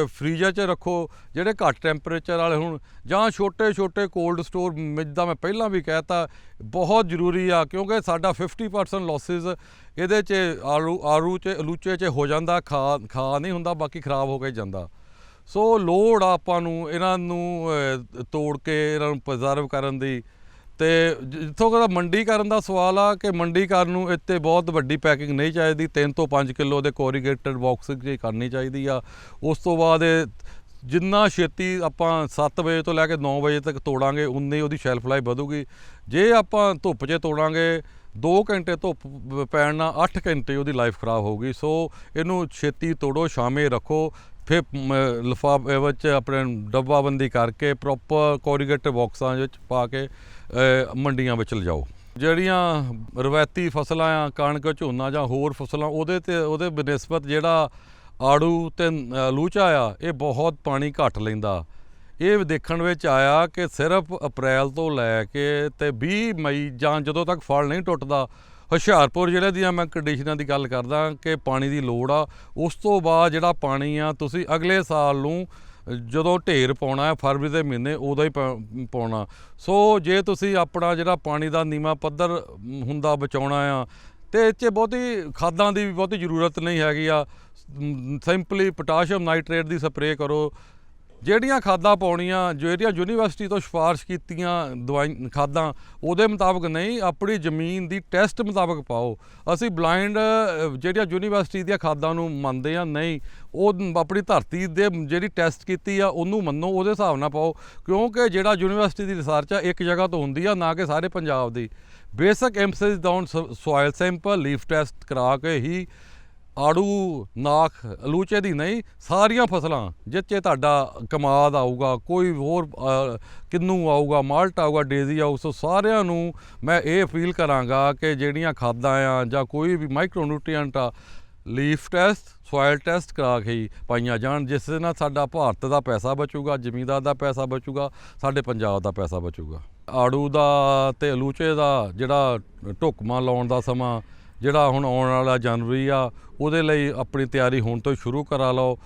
ਫ੍ਰੀਜ਼ਰ 'ਚ ਰੱਖੋ, ਜਿਹੜੇ ਘੱਟ ਟੈਂਪਰੇਚਰ ਵਾਲੇ ਹੁਣ, ਜਾਂ ਛੋਟੇ ਛੋਟੇ ਕੋਲਡ ਸਟੋਰ ਜਿੱਦਾਂ ਮੈਂ ਪਹਿਲਾਂ ਵੀ ਕਹਿਤਾ, ਬਹੁਤ ਜ਼ਰੂਰੀ ਆ, ਕਿਉਂਕਿ ਸਾਡਾ 50% ਲਾਸਸ ਇਹਦੇ 'ਚ ਆਰੂ ਆਰੂ 'ਚ ਅਲੂਚੇ 'ਚ ਹੋ ਜਾਂਦਾ, ਖਾ ਖਾ ਨਹੀਂ ਹੁੰਦਾ, ਬਾਕੀ ਖਰਾਬ ਹੋ ਕੇ ਜਾਂਦਾ। ਸੋ ਲੋੜ ਆ ਆਪਾਂ ਨੂੰ ਇਹਨਾਂ ਨੂੰ ਤੋੜ ਕੇ, ਇਹਨਾਂ ਨੂੰ ਪ੍ਰੀਜ਼ਰਵ ਕਰਨ ਦੀ। ਤੇ ਜਿੱਥੋਂ ਦਾ ਮੰਡੀ ਕਰਨ ਦਾ ਸਵਾਲ ਆ ਕਿ ਮੰਡੀ ਕਰਨ ਨੂੰ ਇੱਥੇ ਬਹੁਤ ਵੱਡੀ ਪੈਕਿੰਗ ਨਹੀਂ ਚਾਹੀਦੀ 3 ਤੋਂ 5 ਕਿਲੋ ਦੇ ਕੋਰੀਗੇਟਡ ਬਾਕਸ ਜੀ ਕਰਨੀ ਚਾਹੀਦੀ ਆ। ਉਸ ਤੋਂ ਬਾਅਦ ਇਹ ਜਿੰਨਾ ਛੇਤੀ ਆਪਾਂ 7 ਵਜੇ ਤੋਂ ਲੈ ਕੇ 9 ਵਜੇ ਤੱਕ ਤੋੜਾਂਗੇ, ਉਨੀ ਉਹਦੀ ਸ਼ੈਲਫ ਲਾਈਫ ਵਧੂਗੀ। ਜੇ ਆਪਾਂ ਧੁੱਪ 'ਚ ਤੋੜਾਂਗੇ 2 ਘੰਟੇ ਧੁੱਪ ਪੈਣ ਨਾਲ 8 ਘੰਟੇ ਉਹਦੀ ਲਾਈਫ ਖਰਾਬ ਹੋਊਗੀ। ਸੋ ਇਹਨੂੰ ਛੇਤੀ ਤੋੜੋ, ਸ਼ਾਮੇ ਰੱਖੋ। ਫਿਰ ਲਿਫਾਫੇ ਵਿੱਚ ਆਪਣੇ ਡੱਬਾਬੰਦੀ ਕਰਕੇ ਪ੍ਰੋਪਰ ਕੋਰੀਗੇਟਡ ਬਾਕਸਾਂ ਵਿੱਚ ਪਾ ਕੇ ਮੰਡੀਆਂ ਵਿੱਚ ਲਿਜਾਓ। ਜਿਹੜੀਆਂ ਰਵਾਇਤੀ ਫਸਲਾਂ ਆ, ਕਣਕ, ਝੋਨਾ ਜਾਂ ਹੋਰ ਫਸਲਾਂ, ਉਹਦੇ ਤੇ, ਉਹਦੇ ਬਨਸਪਤ ਜਿਹੜਾ ਆੜੂ ਤੇ ਲੂਚਾ ਆ, ਇਹ ਬਹੁਤ ਪਾਣੀ ਘੱਟ ਲੈਂਦਾ। ਇਹ ਦੇਖਣ ਵਿੱਚ ਆਇਆ ਕਿ ਸਿਰਫ ਅਪ੍ਰੈਲ ਤੋਂ ਲੈ ਕੇ ਤੇ 20 ਮਈ ਜਾਂ ਜਦੋਂ ਤੱਕ ਫਲ ਨਹੀਂ ਟੁੱਟਦਾ ਹੁਸ਼ਿਆਰਪੁਰ ਜ਼ਿਲ੍ਹੇ ਦੀਆਂ ਮੈਂ ਕੰਡੀਸ਼ਨਾਂ ਦੀ ਗੱਲ ਕਰਦਾ ਕਿ ਪਾਣੀ ਦੀ ਲੋੜ ਆ। ਉਸ ਤੋਂ ਬਾਅਦ ਜਿਹੜਾ ਪਾਣੀ ਆ, ਤੁਸੀਂ ਅਗਲੇ ਸਾਲ ਨੂੰ ਜਦੋਂ ਢੇਰ ਪਾਉਣਾ ਹੈ, ਫਰਵਰੀ ਦੇ ਮਹੀਨੇ, ਉਦੋਂ ਹੀ ਪਾ- ਪਾਉਣਾ। ਸੋ ਜੇ ਤੁਸੀਂ ਆਪਣਾ ਜਿਹੜਾ ਪਾਣੀ ਦਾ ਨੀਵਾਂ ਪੱਧਰ ਹੁੰਦਾ ਬਚਾਉਣਾ ਆ, ਤੇ ਇੱਥੇ ਬਹੁਤੀ ਖਾਦਾਂ ਦੀ ਵੀ ਬਹੁਤੀ ਜ਼ਰੂਰਤ ਨਹੀਂ ਹੈਗੀ ਆ। ਸਿੰਪਲੀ ਪੋਟਾਸ਼ੀਅਮ ਨਾਈਟ੍ਰੇਟ ਦੀ ਸਪਰੇਅ ਕਰੋ। ਜਿਹੜੀਆਂ ਖਾਦਾਂ ਪਾਉਣੀਆਂ, ਜਿਹੜੀਆਂ ਯੂਨੀਵਰਸਿਟੀ ਤੋਂ ਸਿਫਾਰਿਸ਼ ਕੀਤੀਆਂ ਦਵਾਈ, ਖਾਦਾਂ, ਉਹਦੇ ਮੁਤਾਬਕ ਨਹੀਂ, ਆਪਣੀ ਜ਼ਮੀਨ ਦੀ ਟੈਸਟ ਮੁਤਾਬਕ ਪਾਓ। ਅਸੀਂ ਬਲਾਈਂਡ ਜਿਹੜੀਆਂ ਯੂਨੀਵਰਸਿਟੀ ਦੀਆਂ ਖਾਦਾਂ ਨੂੰ ਮੰਨਦੇ ਆ ਨਹੀਂ, ਉਹ ਆਪਣੀ ਧਰਤੀ ਦੇ ਜਿਹੜੀ ਟੈਸਟ ਕੀਤੀ ਆ, ਉਹਨੂੰ ਮੰਨੋ, ਉਹਦੇ ਹਿਸਾਬ ਨਾਲ ਪਾਓ। ਕਿਉਂਕਿ ਜਿਹੜਾ ਯੂਨੀਵਰਸਿਟੀ ਦੀ ਰਿਸਰਚ ਆ, ਇੱਕ ਜਗ੍ਹਾ ਤੋਂ ਹੁੰਦੀ ਆ, ਨਾ ਕਿ ਸਾਰੇ ਪੰਜਾਬ ਦੀ। Basic emphasis down soil sample, leaf test ਕਰਾ ਕੇ ਹੀ ਆੜੂ ਨਾਖ ਅਲੂਚੇ ਦੀ ਨਹੀਂ ਸਾਰੀਆਂ ਫਸਲਾਂ ਜਿਹ ਤੁਹਾਡਾ ਕਮਾਦ ਆਊਗਾ ਕੋਈ ਹੋਰ ਅ, ਕਿੰਨੂ ਆਊਗਾ ਮਾਲਟ ਆਊਗਾ ਡੇਜ਼ੀ ਆਊ ਸੋ ਸਾਰਿਆਂ ਨੂੰ ਮੈਂ ਇਹ ਅਪੀਲ ਕਰਾਂਗਾ ਕਿ ਜਿਹੜੀਆਂ ਖਾਦਾਂ ਆ ਜਾਂ ਕੋਈ ਵੀ ਮਾਈਕਰੋ ਨਿਊਟ੍ਰੀਐਂਟ ਆ ਲੀਫ ਟੈਸਟ ਸੋਇਲ ਟੈਸਟ ਕਰਾ ਕੇ ਹੀ ਪਾਈਆਂ ਜਾਣ ਜਿਸ ਦੇ ਨਾਲ ਸਾਡਾ ਭਾਰਤ ਦਾ ਪੈਸਾ ਬਚੂਗਾ ਜ਼ਮੀਂਦਾਰ ਦਾ ਪੈਸਾ ਬਚੂਗਾ ਸਾਡੇ ਪੰਜਾਬ ਦਾ ਪੈਸਾ ਬਚੂਗਾ। ਆੜੂ ਦਾ ਤੇ ਅਲੂਚੇ ਦਾ ਜਿਹੜਾ ਢੁਕਮਾ ਲਾਉਣ ਦਾ ਸਮਾਂ ਜਿਹੜਾ ਹੁਣ ਆਉਣ ਵਾਲਾ ਜਨਵਰੀ ਆ, ਉਹਦੇ ਲਈ ਆਪਣੀ ਤਿਆਰੀ ਹੁਣ ਤੋਂ ਸ਼ੁਰੂ ਕਰਾ ਲਓ।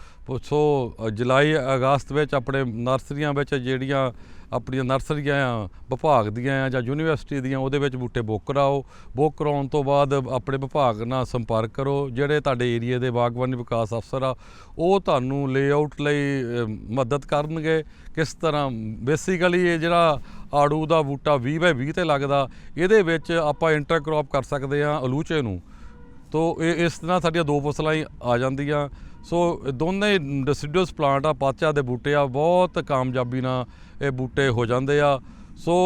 ਸੋ ਜੁਲਾਈ ਅਗਸਤ ਵਿੱਚ ਆਪਣੇ ਨਰਸਰੀਆਂ ਵਿੱਚ ਜਿਹੜੀਆਂ ਆਪਣੀਆਂ ਨਰਸਰੀਆਂ ਆ ਵਿਭਾਗ ਦੀਆਂ ਆ ਜਾਂ ਯੂਨੀਵਰਸਿਟੀ ਦੀਆਂ, ਉਹਦੇ ਵਿੱਚ ਬੂਟੇ ਬੁੱਕ ਕਰਾਓ। ਬੁੱਕ ਕਰਾਉਣ ਤੋਂ ਬਾਅਦ ਆਪਣੇ ਵਿਭਾਗ ਨਾਲ ਸੰਪਰਕ ਕਰੋ। ਜਿਹੜੇ ਤੁਹਾਡੇ ਏਰੀਆ ਦੇ ਬਾਗਬਾਨੀ ਵਿਕਾਸ ਅਫਸਰ ਆ, ਉਹ ਤੁਹਾਨੂੰ ਲੇਆਊਟ ਲਈ ਮਦਦ ਕਰਨਗੇ। ਕਿਸ ਤਰ੍ਹਾਂ ਬੇਸਿਕਲੀ ਇਹ ਜਿਹੜਾ ਆੜੂ ਦਾ ਬੂਟਾ 20 ਬਾਈ 20 ਤੇ ਲੱਗਦਾ, ਇਹਦੇ ਵਿੱਚ ਆਪਾਂ ਇੰਟਰਕ੍ਰੌਪ ਕਰ ਸਕਦੇ ਆ ਅਲੂਚੇ ਨੂੰ। ਤੋ, ਇਹ, ਇਸ ਤਰ੍ਹਾਂ ਸਾਡੀਆਂ ਦੋ ਫਸਲਾਂ ਹੀ ਆ ਜਾਂਦੀਆਂ। ਸੋ, ਦੋਨੇ ਡੈਸੀਡੂਅਸ ਪਲਾਂਟ ਆ, ਪਾਚਾ ਦੇ ਬੂਟੇ ਆ, ਬਹੁਤ ਕਾਮਯਾਬੀ ਨਾਲ ਇਹ ਬੂਟੇ ਹੋ ਜਾਂਦੇ ਆ। ਸੋ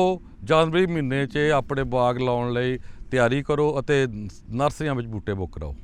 ਜਨਵਰੀ ਮਹੀਨੇ 'ਚ ਆਪਣੇ ਬਾਗ ਲਾਉਣ ਲਈ ਤਿਆਰੀ ਕਰੋ ਅਤੇ ਨਰਸਰੀਆਂ ਵਿੱਚ ਬੂਟੇ ਬੁੱਕ ਕਰਾਓ।